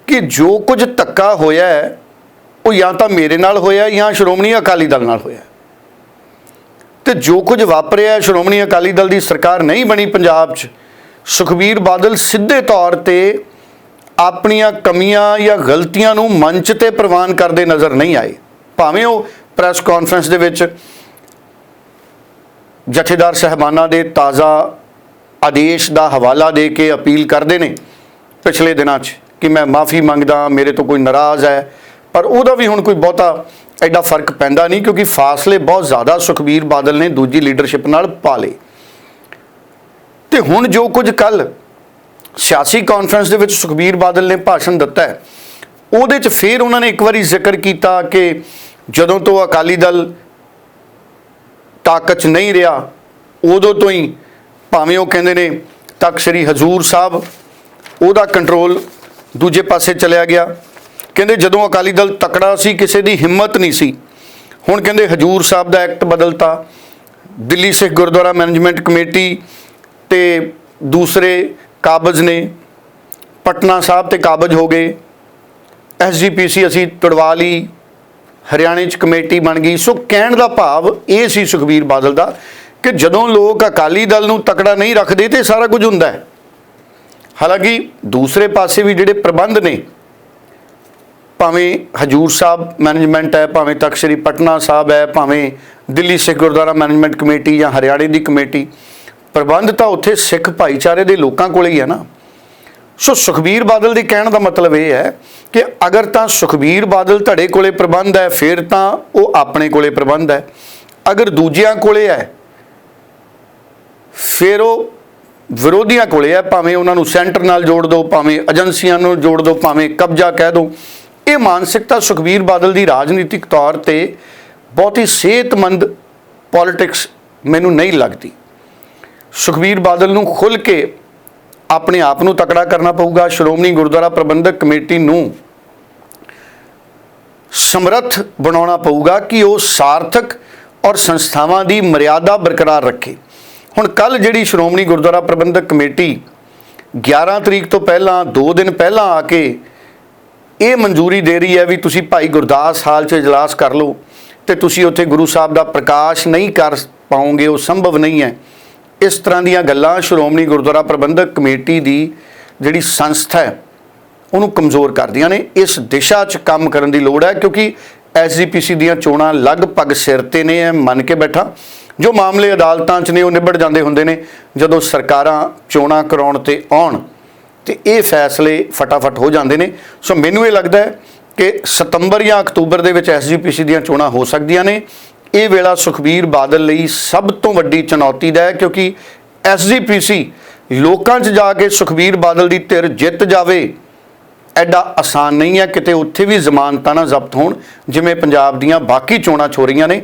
ਕਿ ਜੋ ਕੁਝ ਧੱਕਾ ਹੋਇਆ ਹੈ, ਉਹ ਜਾਂ ਤਾਂ ਮੇਰੇ ਨਾਲ ਹੋਇਆ ਜਾਂ ਸ਼੍ਰੋਮਣੀ ਅਕਾਲੀ ਦਲ ਨਾਲ ਹੋਇਆ। ਤੇ ਜੋ ਕੁਝ ਵਾਪਰਿਆ ਸ਼੍ਰੋਮਣੀ ਅਕਾਲੀ ਦਲ ਦੀ ਸਰਕਾਰ ਨਹੀਂ ਬਣੀ ਪੰਜਾਬ 'ਚ, ਸੁਖਬੀਰ ਬਾਦਲ ਸਿੱਧੇ ਤੌਰ ਤੇ ਆਪਣੀਆਂ ਕਮੀਆਂ ਜਾਂ ਗਲਤੀਆਂ ਨੂੰ ਮੰਚ ਤੇ ਪ੍ਰਵਾਨ ਕਰਦੇ ਨਜ਼ਰ ਨਹੀਂ ਆਏ। ਭਾਵੇਂ ਉਹ ਪ੍ਰੈਸ ਕਾਨਫਰੰਸ ਦੇ ਵਿੱਚ ਜਥੇਦਾਰ ਸਹਿਬਾਨਾਂ ਦੇ ਤਾਜ਼ਾ ਆਦੇਸ਼ ਦਾ ਹਵਾਲਾ ਦੇ ਕੇ ਅਪੀਲ ਕਰਦੇ ਨੇ ਪਿਛਲੇ ਦਿਨਾਂ 'ਚ ਕਿ ਮੈਂ ਮਾਫੀ ਮੰਗਦਾ, ਮੇਰੇ ਤੋਂ ਕੋਈ ਨਾਰਾਜ਼ ਹੈ। ਪਰ ਉਹਦਾ ਵੀ ਹੁਣ ਕੋਈ ਬਹੁਤਾ ਐਡਾ ਫ਼ਰਕ ਪੈਂਦਾ ਨਹੀਂ ਕਿਉਂਕਿ ਫਾਸਲੇ ਬਹੁਤ ਜ਼ਿਆਦਾ ਸੁਖਬੀਰ ਬਾਦਲ ਨੇ ਦੂਜੀ ਲੀਡਰਸ਼ਿਪ ਨਾਲ ਪਾ ਲਏ। ਤੇ ਹੁਣ ਜੋ ਕੁਝ ਕੱਲ ਸਿਆਸੀ ਕਾਨਫਰੰਸ ਦੇ ਵਿੱਚ ਸੁਖਬੀਰ ਬਾਦਲ ਨੇ ਭਾਸ਼ਣ ਦਿੱਤਾ ਹੈ, ਉਹਦੇ 'ਚ ਫਿਰ ਉਹਨਾਂ ਨੇ ਇੱਕ ਵਾਰੀ ਜ਼ਿਕਰ ਕੀਤਾ ਕਿ ਜਦੋਂ ਤੋਂ ਅਕਾਲੀ ਦਲ ਤਾਕਤ 'ਚ ਨਹੀਂ ਰਿਹਾ, ਉਦੋਂ ਤੋਂ ਹੀ ਭਾਵੇਂ ਉਹ ਕਹਿੰਦੇ ਨੇ ਤੱਕ ਸ੍ਰੀ ਹਜ਼ੂਰ ਸਾਹਿਬ, ਉਹਦਾ ਕੰਟਰੋਲ ਦੂਜੇ ਪਾਸੇ ਚਲਿਆ ਗਿਆ। ਕਹਿੰਦੇ ਜਦੋਂ ਅਕਾਲੀ ਦਲ ਤਕੜਾ ਸੀ, ਕਿਸੇ ਦੀ ਹਿੰਮਤ ਨਹੀਂ ਸੀ। ਹੁਣ ਕਹਿੰਦੇ ਹਜੂਰ ਸਾਹਿਬ ਦਾ ਐਕਟ ਬਦਲਤਾ। ਦਿੱਲੀ ਸਿੱਖ ਗੁਰਦੁਆਰਾ ਮੈਨੇਜਮੈਂਟ ਕਮੇਟੀ ਤੇ ਦੂਸਰੇ ਕਾਬਜ਼ ਨੇ, ਪਟਨਾ ਸਾਹਿਬ ਤੇ ਕਾਬਜ਼ ਹੋ ਗਏ। ਐਸਜੀਪੀਸੀ ਅਸੀਂ ਤੁੜਵਾ ਲਈ। ਹਰਿਆਣੇ ਚ ਕਮੇਟੀ ਬਣ ਗਈ। ਸੋ ਕਹਿਣ ਦਾ ਭਾਵ ਇਹ ਸੀ ਸੁਖਬੀਰ ਬਾਦਲ ਦਾ ਕਿ ਜਦੋਂ ਲੋਕ ਅਕਾਲੀ ਦਲ ਨੂੰ ਤਕੜਾ ਨਹੀਂ ਰੱਖਦੇ ਤੇ ਸਾਰਾ ਕੁਝ ਹੁੰਦਾ ਹੈ। ਹਾਲਾਂਕਿ ਦੂਸਰੇ ਪਾਸੇ ਵੀ ਜਿਹੜੇ ਪ੍ਰਬੰਧ ਨੇ, ਭਾਵੇਂ ਹਜੂਰ ਸਾਹਿਬ ਮੈਨੇਜਮੈਂਟ ਹੈ, ਭਾਵੇਂ ਤਖਤ ਸ੍ਰੀ ਪਟਨਾ ਸਾਹਿਬ ਹੈ, ਭਾਵੇਂ ਦਿੱਲੀ ਸਿੱਖ ਗੁਰਦੁਆਰਾ ਮੈਨੇਜਮੈਂਟ ਕਮੇਟੀ ਜਾਂ ਹਰਿਆਣੇ ਦੀ ਕਮੇਟੀ, ਪ੍ਰਬੰਧ ਤਾਂ ਉੱਥੇ ਸਿੱਖ ਭਾਈਚਾਰੇ ਦੇ ਲੋਕਾਂ ਕੋਲੇ ਹੀ ਹੈ ਨਾ। ਸੋ ਸੁਖਬੀਰ ਬਾਦਲ ਦੇ ਕਹਿਣ ਦਾ ਮਤਲਬ ਇਹ ਹੈ ਕਿ ਅਗਰ ਤਾਂ ਸੁਖਬੀਰ ਬਾਦਲ ਧੜੇ ਕੋਲੇ ਪ੍ਰਬੰਧ ਹੈ, ਫਿਰ ਤਾਂ ਉਹ ਆਪਣੇ ਕੋਲੇ ਪ੍ਰਬੰਧ ਹੈ। ਅਗਰ ਦੂਜਿਆਂ ਕੋਲੇ ਹੈ, ਫਿਰ ਉਹ ਵਿਰੋਧੀਆਂ ਕੋਲੇ ਹੈ। ਭਾਵੇਂ ਉਹਨਾਂ ਨੂੰ ਸੈਂਟਰ ਨਾਲ ਜੋੜ ਦਿਓ, ਭਾਵੇਂ ਏਜੰਸੀਆਂ ਨੂੰ ਜੋੜ ਦਿਓ, ਭਾਵੇਂ ਕਬਜ਼ਾ ਕਹਿ ਦਿਓ। ਇਹ ਮਾਨਸਿਕਤਾ ਸੁਖਬੀਰ ਬਾਦਲ ਦੀ ਰਾਜਨੀਤਿਕ ਤੌਰ ਤੇ ਬਹੁਤ ਹੀ ਸਿਹਤਮੰਦ ਪੋਲਿਟਿਕਸ ਮੈਨੂੰ ਨਹੀਂ ਲੱਗਦੀ। ਸੁਖਬੀਰ ਬਾਦਲ ਨੂੰ ਖੁੱਲ ਕੇ ਆਪਣੇ ਆਪ ਨੂੰ ਤਕੜਾ ਕਰਨਾ ਪਊਗਾ। ਸ਼੍ਰੋਮਣੀ ਗੁਰਦੁਆਰਾ ਪ੍ਰਬੰਧਕ ਕਮੇਟੀ ਨੂੰ ਸਮਰੱਥ ਬਣਾਉਣਾ ਪਊਗਾ ਕਿ ਉਹ ਸਾਰਥਕ ਔਰ ਸੰਸਥਾਵਾਂ ਦੀ ਮਰਿਆਦਾ ਬਰਕਰਾਰ ਰੱਖੇ। ਹੁਣ ਕੱਲ ਜਿਹੜੀ ਸ਼੍ਰੋਮਣੀ ਗੁਰਦੁਆਰਾ ਪ੍ਰਬੰਧਕ ਕਮੇਟੀ 11 ਤਰੀਕ ਤੋਂ ਪਹਿਲਾਂ 2 ਦਿਨ ਪਹਿਲਾਂ ਆ ਕੇ ਇਹ ਮਨਜ਼ੂਰੀ ਦੇ ਰਹੀ ਹੈ ਵੀ ਤੁਸੀਂ ਭਾਈ ਗੁਰਦਾਸ ਹਾਲ 'ਚ ਇਜਲਾਸ ਕਰ ਲਓ ਤੇ ਤੁਸੀਂ ਉੱਥੇ ਗੁਰੂ ਸਾਹਿਬ ਦਾ ਪ੍ਰਕਾਸ਼ ਨਹੀਂ ਕਰ ਪਾਉਂਗੇ, ਉਹ ਸੰਭਵ ਨਹੀਂ ਹੈ। ਇਸ ਤਰ੍ਹਾਂ ਦੀਆਂ ਗੱਲਾਂ ਸ਼੍ਰੋਮਣੀ ਗੁਰਦੁਆਰਾ ਪ੍ਰਬੰਧਕ ਕਮੇਟੀ ਦੀ ਜਿਹੜੀ ਸੰਸਥਾ ਹੈ, ਉਹਨੂੰ ਕਮਜ਼ੋਰ ਕਰਦੀਆਂ ਨੇ। ਇਸ ਦਿਸ਼ਾ 'ਚ ਕੰਮ ਕਰਨ ਦੀ ਲੋੜ ਹੈ, ਕਿਉਂਕਿ ਐਸਜੀਪੀਸੀ ਦੀਆਂ ਚੋਣਾਂ ਲਗਭਗ ਸਿਰ ਤੇ ਨੇ, ਇਹ ਮੰਨ ਕੇ ਬੈਠਾ। ਜੋ ਮਾਮਲੇ ਅਦਾਲਤਾਂ 'ਚ ਨੇ, ਉਹ ਨਿਬੜ ਜਾਂਦੇ ਹੁੰਦੇ ਨੇ। ਜਦੋਂ ਸਰਕਾਰਾਂ ਚੋਣਾਂ ਕਰਾਉਣ ਤੇ ਆਉਣ, ਤੇ ਇਹ ਫੈਸਲੇ ਫਟਾਫਟ ਹੋ ਜਾਂਦੇ ਨੇ। ਸੋ ਮੈਨੂੰ ਇਹ ਲੱਗਦਾ ਹੈ ਕਿ ਸਤੰਬਰ ਜਾਂ ਅਕਤੂਬਰ ਦੇ ਵਿੱਚ ਐਸਜੀਪੀਸੀ ਦੀਆਂ ਚੋਣਾਂ ਹੋ ਸਕਦੀਆਂ ਨੇ। ਇਹ ਵੇਲਾ ਸੁਖਬੀਰ ਬਾਦਲ ਲਈ ਸਭ ਤੋਂ ਵੱਡੀ ਚੁਣੌਤੀ ਦਾ ਹੈ ਕਿਉਂਕਿ ਐਸਜੀਪੀਸੀ ਲੋਕਾਂ 'ਚ ਜਾ ਕੇ ਸੁਖਬੀਰ ਬਾਦਲ ਦੀ ਧਿਰ ਜਿੱਤ ਜਾਵੇ, ਐਡਾ ਆਸਾਨ ਨਹੀਂ ਹੈ ਕਿਤੇ ਉੱਥੇ ਵੀ ਜ਼ਮਾਨਤਾਂ ਨਾ ਜ਼ਬਤ ਹੋਣ, ਜਿਵੇਂ ਪੰਜਾਬ ਦੀਆਂ ਬਾਕੀ ਚੋਣਾਂ ਚ ਹੋ ਰਹੀਆਂ ਨੇ।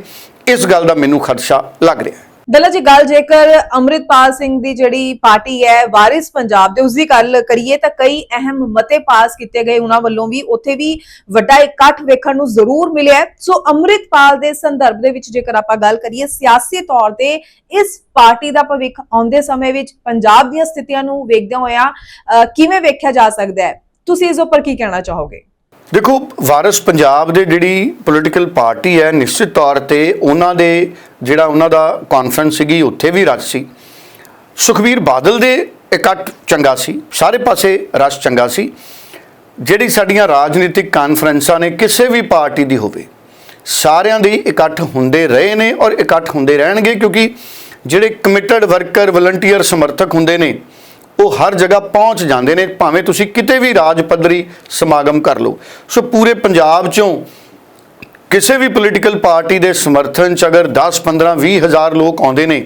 ਇਸ ਗੱਲ ਦਾ ਮੈਨੂੰ ਖਦਸ਼ਾ ਲੱਗ ਰਿਹਾ ਹੈ। ਦਲਾ ਜੀ ਗੱਲ ਜੇਕਰ ਅੰਮ੍ਰਿਤਪਾਲ ਸਿੰਘ ਦੀ ਜਿਹੜੀ ਪਾਰਟੀ ਹੈ ਵਾਰਿਸ ਪੰਜਾਬ ਦੇ ਉਸ ਦੀ ਗੱਲ ਕਰੀਏ ਤਾਂ ਕਈ ਅਹਿਮ ਮਤੇ ਪਾਸ ਕੀਤੇ ਗਏ ਉਹਨਾਂ ਵੱਲੋਂ ਵੀ। ਉੱਥੇ ਵੀ ਵੱਡਾ ਇਕੱਠ ਵੇਖਣ ਨੂੰ ਜ਼ਰੂਰ ਮਿਲਿਆ ਸੋ ਅੰਮ੍ਰਿਤਪਾਲ ਦੇ ਸੰਦਰਭ ਦੇ ਵਿੱਚ ਜੇਕਰ ਆਪਾਂ ਗੱਲ ਕਰੀਏ ਸਿਆਸੀ ਤੌਰ ਤੇ ਇਸ ਪਾਰਟੀ ਦਾ ਭਵਿੱਖ ਆਉਂਦੇ ਸਮੇਂ ਵਿੱਚ ਪੰਜਾਬ ਦੀਆਂ ਸਥਿਤੀਆਂ ਨੂੰ ਵੇਖਦਿਆਂ ਹੋਇਆਂ ਅਹ, ਕਿਵੇਂ ਵੇਖਿਆ ਜਾ ਸਕਦਾ ਹੈ? ਤੁਸੀਂ ਇਸ ਉੱਪਰ ਕੀ ਕਹਿਣਾ ਚਾਹੋਗੇ? ਦੇਖੋ, ਵਾਰਿਸ ਪੰਜਾਬ ਦੇ ਜਿਹੜੀ ਪੋਲੀਟੀਕਲ ਪਾਰਟੀ ਹੈ, ਨਿਸ਼ਚਿਤ ਤੌਰ ਤੇ ਉਹਨਾਂ ਦੇ ਜਿਹੜਾ ਉਹਨਾਂ ਦਾ ਕਾਨਫਰੰਸ ਸੀਗੀ, ਉੱਥੇ ਵੀ ਰਸ਼ ਸੀ। ਸੁਖਬੀਰ ਬਾਦਲ ਦੇ ਇਕੱਠ ਚੰਗਾ ਸੀ, ਸਾਰੇ ਪਾਸੇ ਰਸ਼ ਚੰਗਾ ਸੀ। ਜਿਹੜੀ ਸਾਡੀਆਂ ਰਾਜਨੀਤਿਕ ਕਾਨਫਰੰਸਾਂ ਨੇ, ਕਿਸੇ ਵੀ ਪਾਰਟੀ ਦੀ ਹੋਵੇ, ਸਾਰਿਆਂ ਦੇ ਇਕੱਠ ਹੁੰਦੇ ਰਹੇ ਨੇ ਔਰ ਇਕੱਠ ਹੁੰਦੇ ਰਹਿਣਗੇ ਕਿਉਂਕਿ ਜਿਹੜੇ ਕਮਿਟਡ ਵਰਕਰ ਵਲੰਟੀਅਰ ਸਮਰਥਕ ਹੁੰਦੇ ਨੇ ਉਹ ਹਰ ਜਗ੍ਹਾ ਪਹੁੰਚ ਜਾਂਦੇ ਨੇ, ਭਾਵੇਂ ਤੁਸੀਂ ਕਿਤੇ ਵੀ ਰਾਜ ਪੱਧਰੀ ਸਮਾਗਮ ਕਰ ਲਓ। ਸੋ ਪੂਰੇ ਪੰਜਾਬ ਚੋਂ ਕਿਸੇ ਵੀ ਪੋਲੀਟੀਕਲ ਪਾਰਟੀ ਦੇ ਸਮਰਥਨ ਚ ਅਗਰ 10 15 20 ਹਜ਼ਾਰ ਲੋਕ ਆਉਂਦੇ ਨੇ,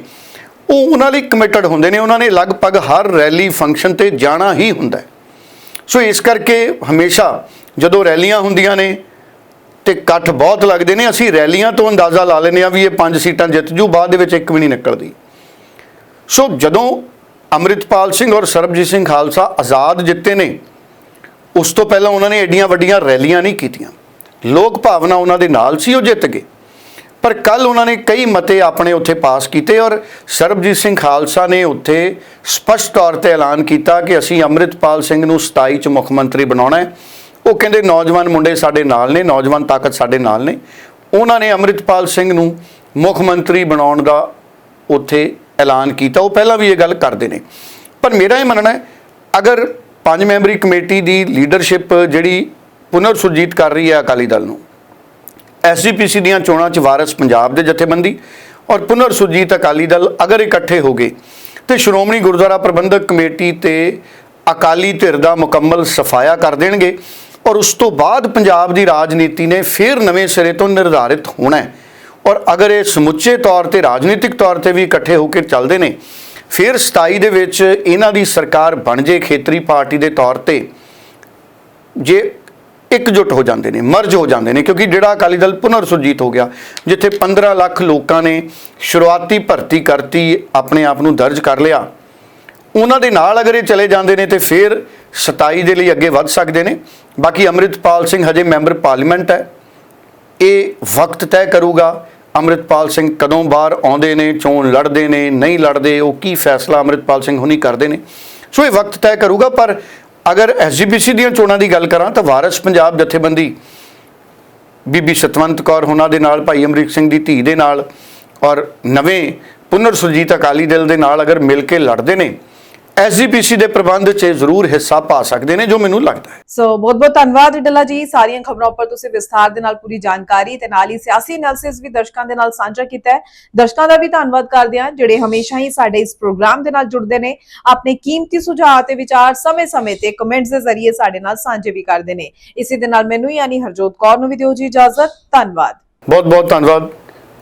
ਉਹ ਉਹਨਾਂ ਲਈ ਕਮਿਟਡ ਹੁੰਦੇ ਨੇ, ਉਹਨਾਂ ਨੇ ਲਗਭਗ ਹਰ ਰੈਲੀ ਫੰਕਸ਼ਨ ਤੇ ਜਾਣਾ ਹੀ ਹੁੰਦਾ ਹੈ। ਸੋ ਇਸ ਕਰਕੇ ਹਮੇਸ਼ਾ ਜਦੋਂ ਰੈਲੀਆਂ ਹੁੰਦੀਆਂ ਨੇ ਤੇ ਇਕੱਠ ਬਹੁਤ ਲੱਗਦੇ ਨੇ, ਅਸੀਂ ਰੈਲੀਆਂ ਤੋਂ ਅੰਦਾਜ਼ਾ ਲਾ ਲੈਂਦੇ ਆ ਵੀ ਇਹ ਪੰਜ ਸੀਟਾਂ ਜਿੱਤ ਜੂ, ਬਾਅਦ ਦੇ ਵਿੱਚ ਇੱਕ ਵੀ ਨਹੀਂ ਨਿਕਲਦੀ। ਸੋ ਜਦੋਂ ਅੰਮ੍ਰਿਤਪਾਲ ਸਿੰਘ ਔਰ ਸਰਬਜੀਤ ਸਿੰਘ ਖਾਲਸਾ ਆਜ਼ਾਦ ਜਿੱਤੇ ਨੇ, ਉਸ ਤੋਂ ਪਹਿਲਾਂ ਉਹਨਾਂ ਨੇ ਐਡੀਆਂ ਵੱਡੀਆਂ ਰੈਲੀਆਂ ਨਹੀਂ ਕੀਤੀਆਂ। ਲੋਕ ਭਾਵਨਾ ਉਹਨਾਂ ਦੇ ਨਾਲ ਸੀ, ਉਹ ਜਿੱਤ ਗਏ। ਪਰ ਕੱਲ ਉਹਨਾਂ ਨੇ ਕਈ ਮਤੇ ਆਪਣੇ ਉੱਥੇ ਪਾਸ ਕੀਤੇ ਔਰ ਸਰਬਜੀਤ ਸਿੰਘ ਖਾਲਸਾ ਨੇ ਉੱਥੇ ਸਪਸ਼ਟ ਤੌਰ ਤੇ ਐਲਾਨ ਕੀਤਾ ਕਿ ਅਸੀਂ ਅੰਮ੍ਰਿਤਪਾਲ ਸਿੰਘ ਨੂੰ 27 ਚ ਮੁੱਖ ਮੰਤਰੀ ਬਣਾਉਣਾ ਹੈ। ਉਹ ਕਹਿੰਦੇ, ਨੌਜਵਾਨ ਮੁੰਡੇ ਸਾਡੇ ਨਾਲ ਨੇ, ਨੌਜਵਾਨ ਤਾਕਤ ਸਾਡੇ ਨਾਲ ਨੇ। ਉਹਨਾਂ ਨੇ ਅੰਮ੍ਰਿਤਪਾਲ ਸਿੰਘ ਨੂੰ ਮੁੱਖ ਮੰਤਰੀ ਬਣਾਉਣ ਦਾ ਉੱਥੇ ਐਲਾਨ ਕੀਤਾ, ਉਹ ਪਹਿਲਾਂ ਵੀ ਇਹ ਗੱਲ ਕਰਦੇ ਨੇ। ਪਰ ਮੇਰਾ ਇਹ ਮੰਨਣਾ ਹੈ, ਅਗਰ ਪੰਜ ਮੈਂਬਰੀ ਕਮੇਟੀ ਦੀ ਲੀਡਰਸ਼ਿਪ ਜਿਹੜੀ ਪੁਨਰ ਸੁਰਜੀਤ ਕਰ ਰਹੀ ਹੈ ਅਕਾਲੀ ਦਲ ਨੂੰ ਐਸਜੀਪੀਸੀ ਦੀਆਂ ਚੋਣਾਂ 'ਚ ਵਾਰਸ ਪੰਜਾਬ ਦੇ ਜਥੇਬੰਦੀ ਔਰ ਪੁਨਰ ਸੁਰਜੀਤ ਅਕਾਲੀ ਦਲ ਅਗਰ ਇਕੱਠੇ ਹੋ ਗਏ, ਤੇ ਸ਼੍ਰੋਮਣੀ ਗੁਰਦੁਆਰਾ ਪ੍ਰਬੰਧਕ ਕਮੇਟੀ ਤੇ ਅਕਾਲੀ ਧਿਰ ਦਾ ਮੁਕੰਮਲ ਸਫਾਇਆ ਕਰ ਦੇਣਗੇ ਔਰ ਉਸ ਤੋਂ ਬਾਅਦ ਪੰਜਾਬ ਦੀ ਰਾਜਨੀਤੀ ਨੇ ਫਿਰ ਨਵੇਂ ਸਿਰੇ ਤੋਂ ਨਿਰਧਾਰਿਤ ਹੋਣਾ ਹੈ। ਔਰ ਅਗਰ ਇਹ ਸਮੁੱਚੇ ਤੌਰ ਤੇ, ਰਾਜਨੀਤਿਕ ਤੌਰ ਤੇ ਵੀ ਇਕੱਠੇ ਹੋ ਕੇ ਚੱਲਦੇ ਨੇ, ਫਿਰ 27 ਦੇ ਵਿੱਚ ਇਹਨਾਂ ਦੀ ਸਰਕਾਰ ਬਣ ਜੇ ਖੇਤਰੀ ਪਾਰਟੀ ਦੇ ਤੌਰ ਤੇ, ਜੇ ਇਕਜੁੱਟ ਹੋ ਜਾਂਦੇ ਨੇ, ਮਰਜ ਹੋ ਜਾਂਦੇ ਨੇ, ਕਿਉਂਕਿ ਜਿਹੜਾ ਅਕਾਲੀ ਦਲ ਪੁਨਰ ਸੁਰਜੀਤ ਹੋ ਗਿਆ, ਜਿੱਥੇ 15 ਲੱਖ ਲੋਕਾਂ ਨੇ ਸ਼ੁਰੂਆਤੀ ਭਰਤੀ ਕਰਤੀ, ਆਪਣੇ ਆਪ ਨੂੰ ਦਰਜ ਕਰ ਲਿਆ, ਉਹਨਾਂ ਦੇ ਨਾਲ ਅਗਰ ਇਹ ਚਲੇ ਜਾਂਦੇ ਨੇ, ਤੇ ਫਿਰ 27 ਦੇ ਲਈ ਅੱਗੇ ਵੱਧ ਸਕਦੇ ਨੇ। ਬਾਕੀ ਅੰਮ੍ਰਿਤਪਾਲ ਸਿੰਘ ਹਜੇ ਮੈਂਬਰ ਪਾਰਲੀਮੈਂਟ ਹੈ, ਇਹ ਵਕਤ ਤੈਅ ਕਰੂਗਾ ਅੰਮ੍ਰਿਤਪਾਲ ਸਿੰਘ ਕਦੋਂ ਬਾਹਰ ਆਉਂਦੇ ਨੇ, ਚੋਣ ਲੜਦੇ ਨੇ, ਨਹੀਂ ਲੜਦੇ, ਉਹ ਕੀ ਫੈਸਲਾ ਅੰਮ੍ਰਿਤਪਾਲ ਸਿੰਘ ਹੁਣੀ ਕਰਦੇ ਨੇ? ਸੋ ਇਹ ਵਕਤ ਤੈਅ ਕਰੂਗਾ, ਪਰ ਅਗਰ ਐਸਜੀਪੀਸੀ ਦੀਆਂ ਚੋਣਾਂ ਦੀ ਗੱਲ ਕਰਾਂ ਤਾਂ ਵਾਰਸ ਪੰਜਾਬ ਜਥੇਬੰਦੀ ਬੀਬੀ ਸਤਵੰਤ ਕੌਰ ਉਹਨਾਂ ਦੇ ਨਾਲ, ਭਾਈ ਅਮਰੀਕ ਸਿੰਘ ਦੀ ਧੀ ਦੇ ਨਾਲ ਔਰ ਨਵੇਂ ਪੁਨਰ ਸੁਰਜੀਤ ਅਕਾਲੀ ਦਲ ਦੇ ਨਾਲ ਅਗਰ ਮਿਲ ਕੇ ਲੜਦੇ ਨੇ ਐਸਜੀਪੀਸੀ ਦੇ ਪ੍ਰਬੰਧ 'ਚ ਜ਼ਰੂਰ ਹਿੱਸਾ ਪਾ ਸਕਦੇ ਨੇ ਜੋ ਮੈਨੂੰ ਲੱਗਦਾ ਹੈ। ਸੋ ਬਹੁਤ ਬਹੁਤ ਧੰਨਵਾਦ ਡੱਲਾ ਜੀ ਸਾਰੀਆਂ ਖਬਰਾਂ ਉੱਪਰ ਤੁਸੀਂ ਵਿਸਥਾਰ ਦੇ ਨਾਲ ਪੂਰੀ ਜਾਣਕਾਰੀ ਤੇ ਨਾਲ ਹੀ ਸਿਆਸੀ ਐਨਾਲਿਸਿਸ ਵੀ ਦਰਸ਼ਕਾਂ ਦੇ ਨਾਲ ਸਾਂਝਾ ਕੀਤਾ ਹੈ। ਦਰਸ਼ਕਾਂ ਦਾ ਵੀ ਧੰਨਵਾਦ ਕਰਦੇ ਹਾਂ ਜਿਹੜੇ ਹਮੇਸ਼ਾ ਹੀ ਸਾਡੇ ਇਸ ਪ੍ਰੋਗਰਾਮ ਦੇ ਨਾਲ ਜੁੜਦੇ ਨੇ ਆਪਣੇ ਕੀਮਤੀ ਸੁਝਾਅ ਤੇ ਵਿਚਾਰ ਸਮੇਂ-ਸਮੇਂ ਤੇ ਕਮੈਂਟਸ ਦੇ ਜ਼ਰੀਏ ਸਾਡੇ ਨਾਲ ਸਾਂਝੇ ਵੀ ਕਰਦੇ ਨੇ। ਇਸੇ ਦੇ ਨਾਲ ਮੈਨੂੰ ਯਾਨੀ ਹਰਜੋਤ ਕੌਰ ਨੂੰ ਵੀ ਦਿਓ ਜੀ ਇਜਾਜ਼ਤ ਧੰਨਵਾਦ। ਬਹੁਤ ਬਹੁਤ ਧੰਨਵਾਦ।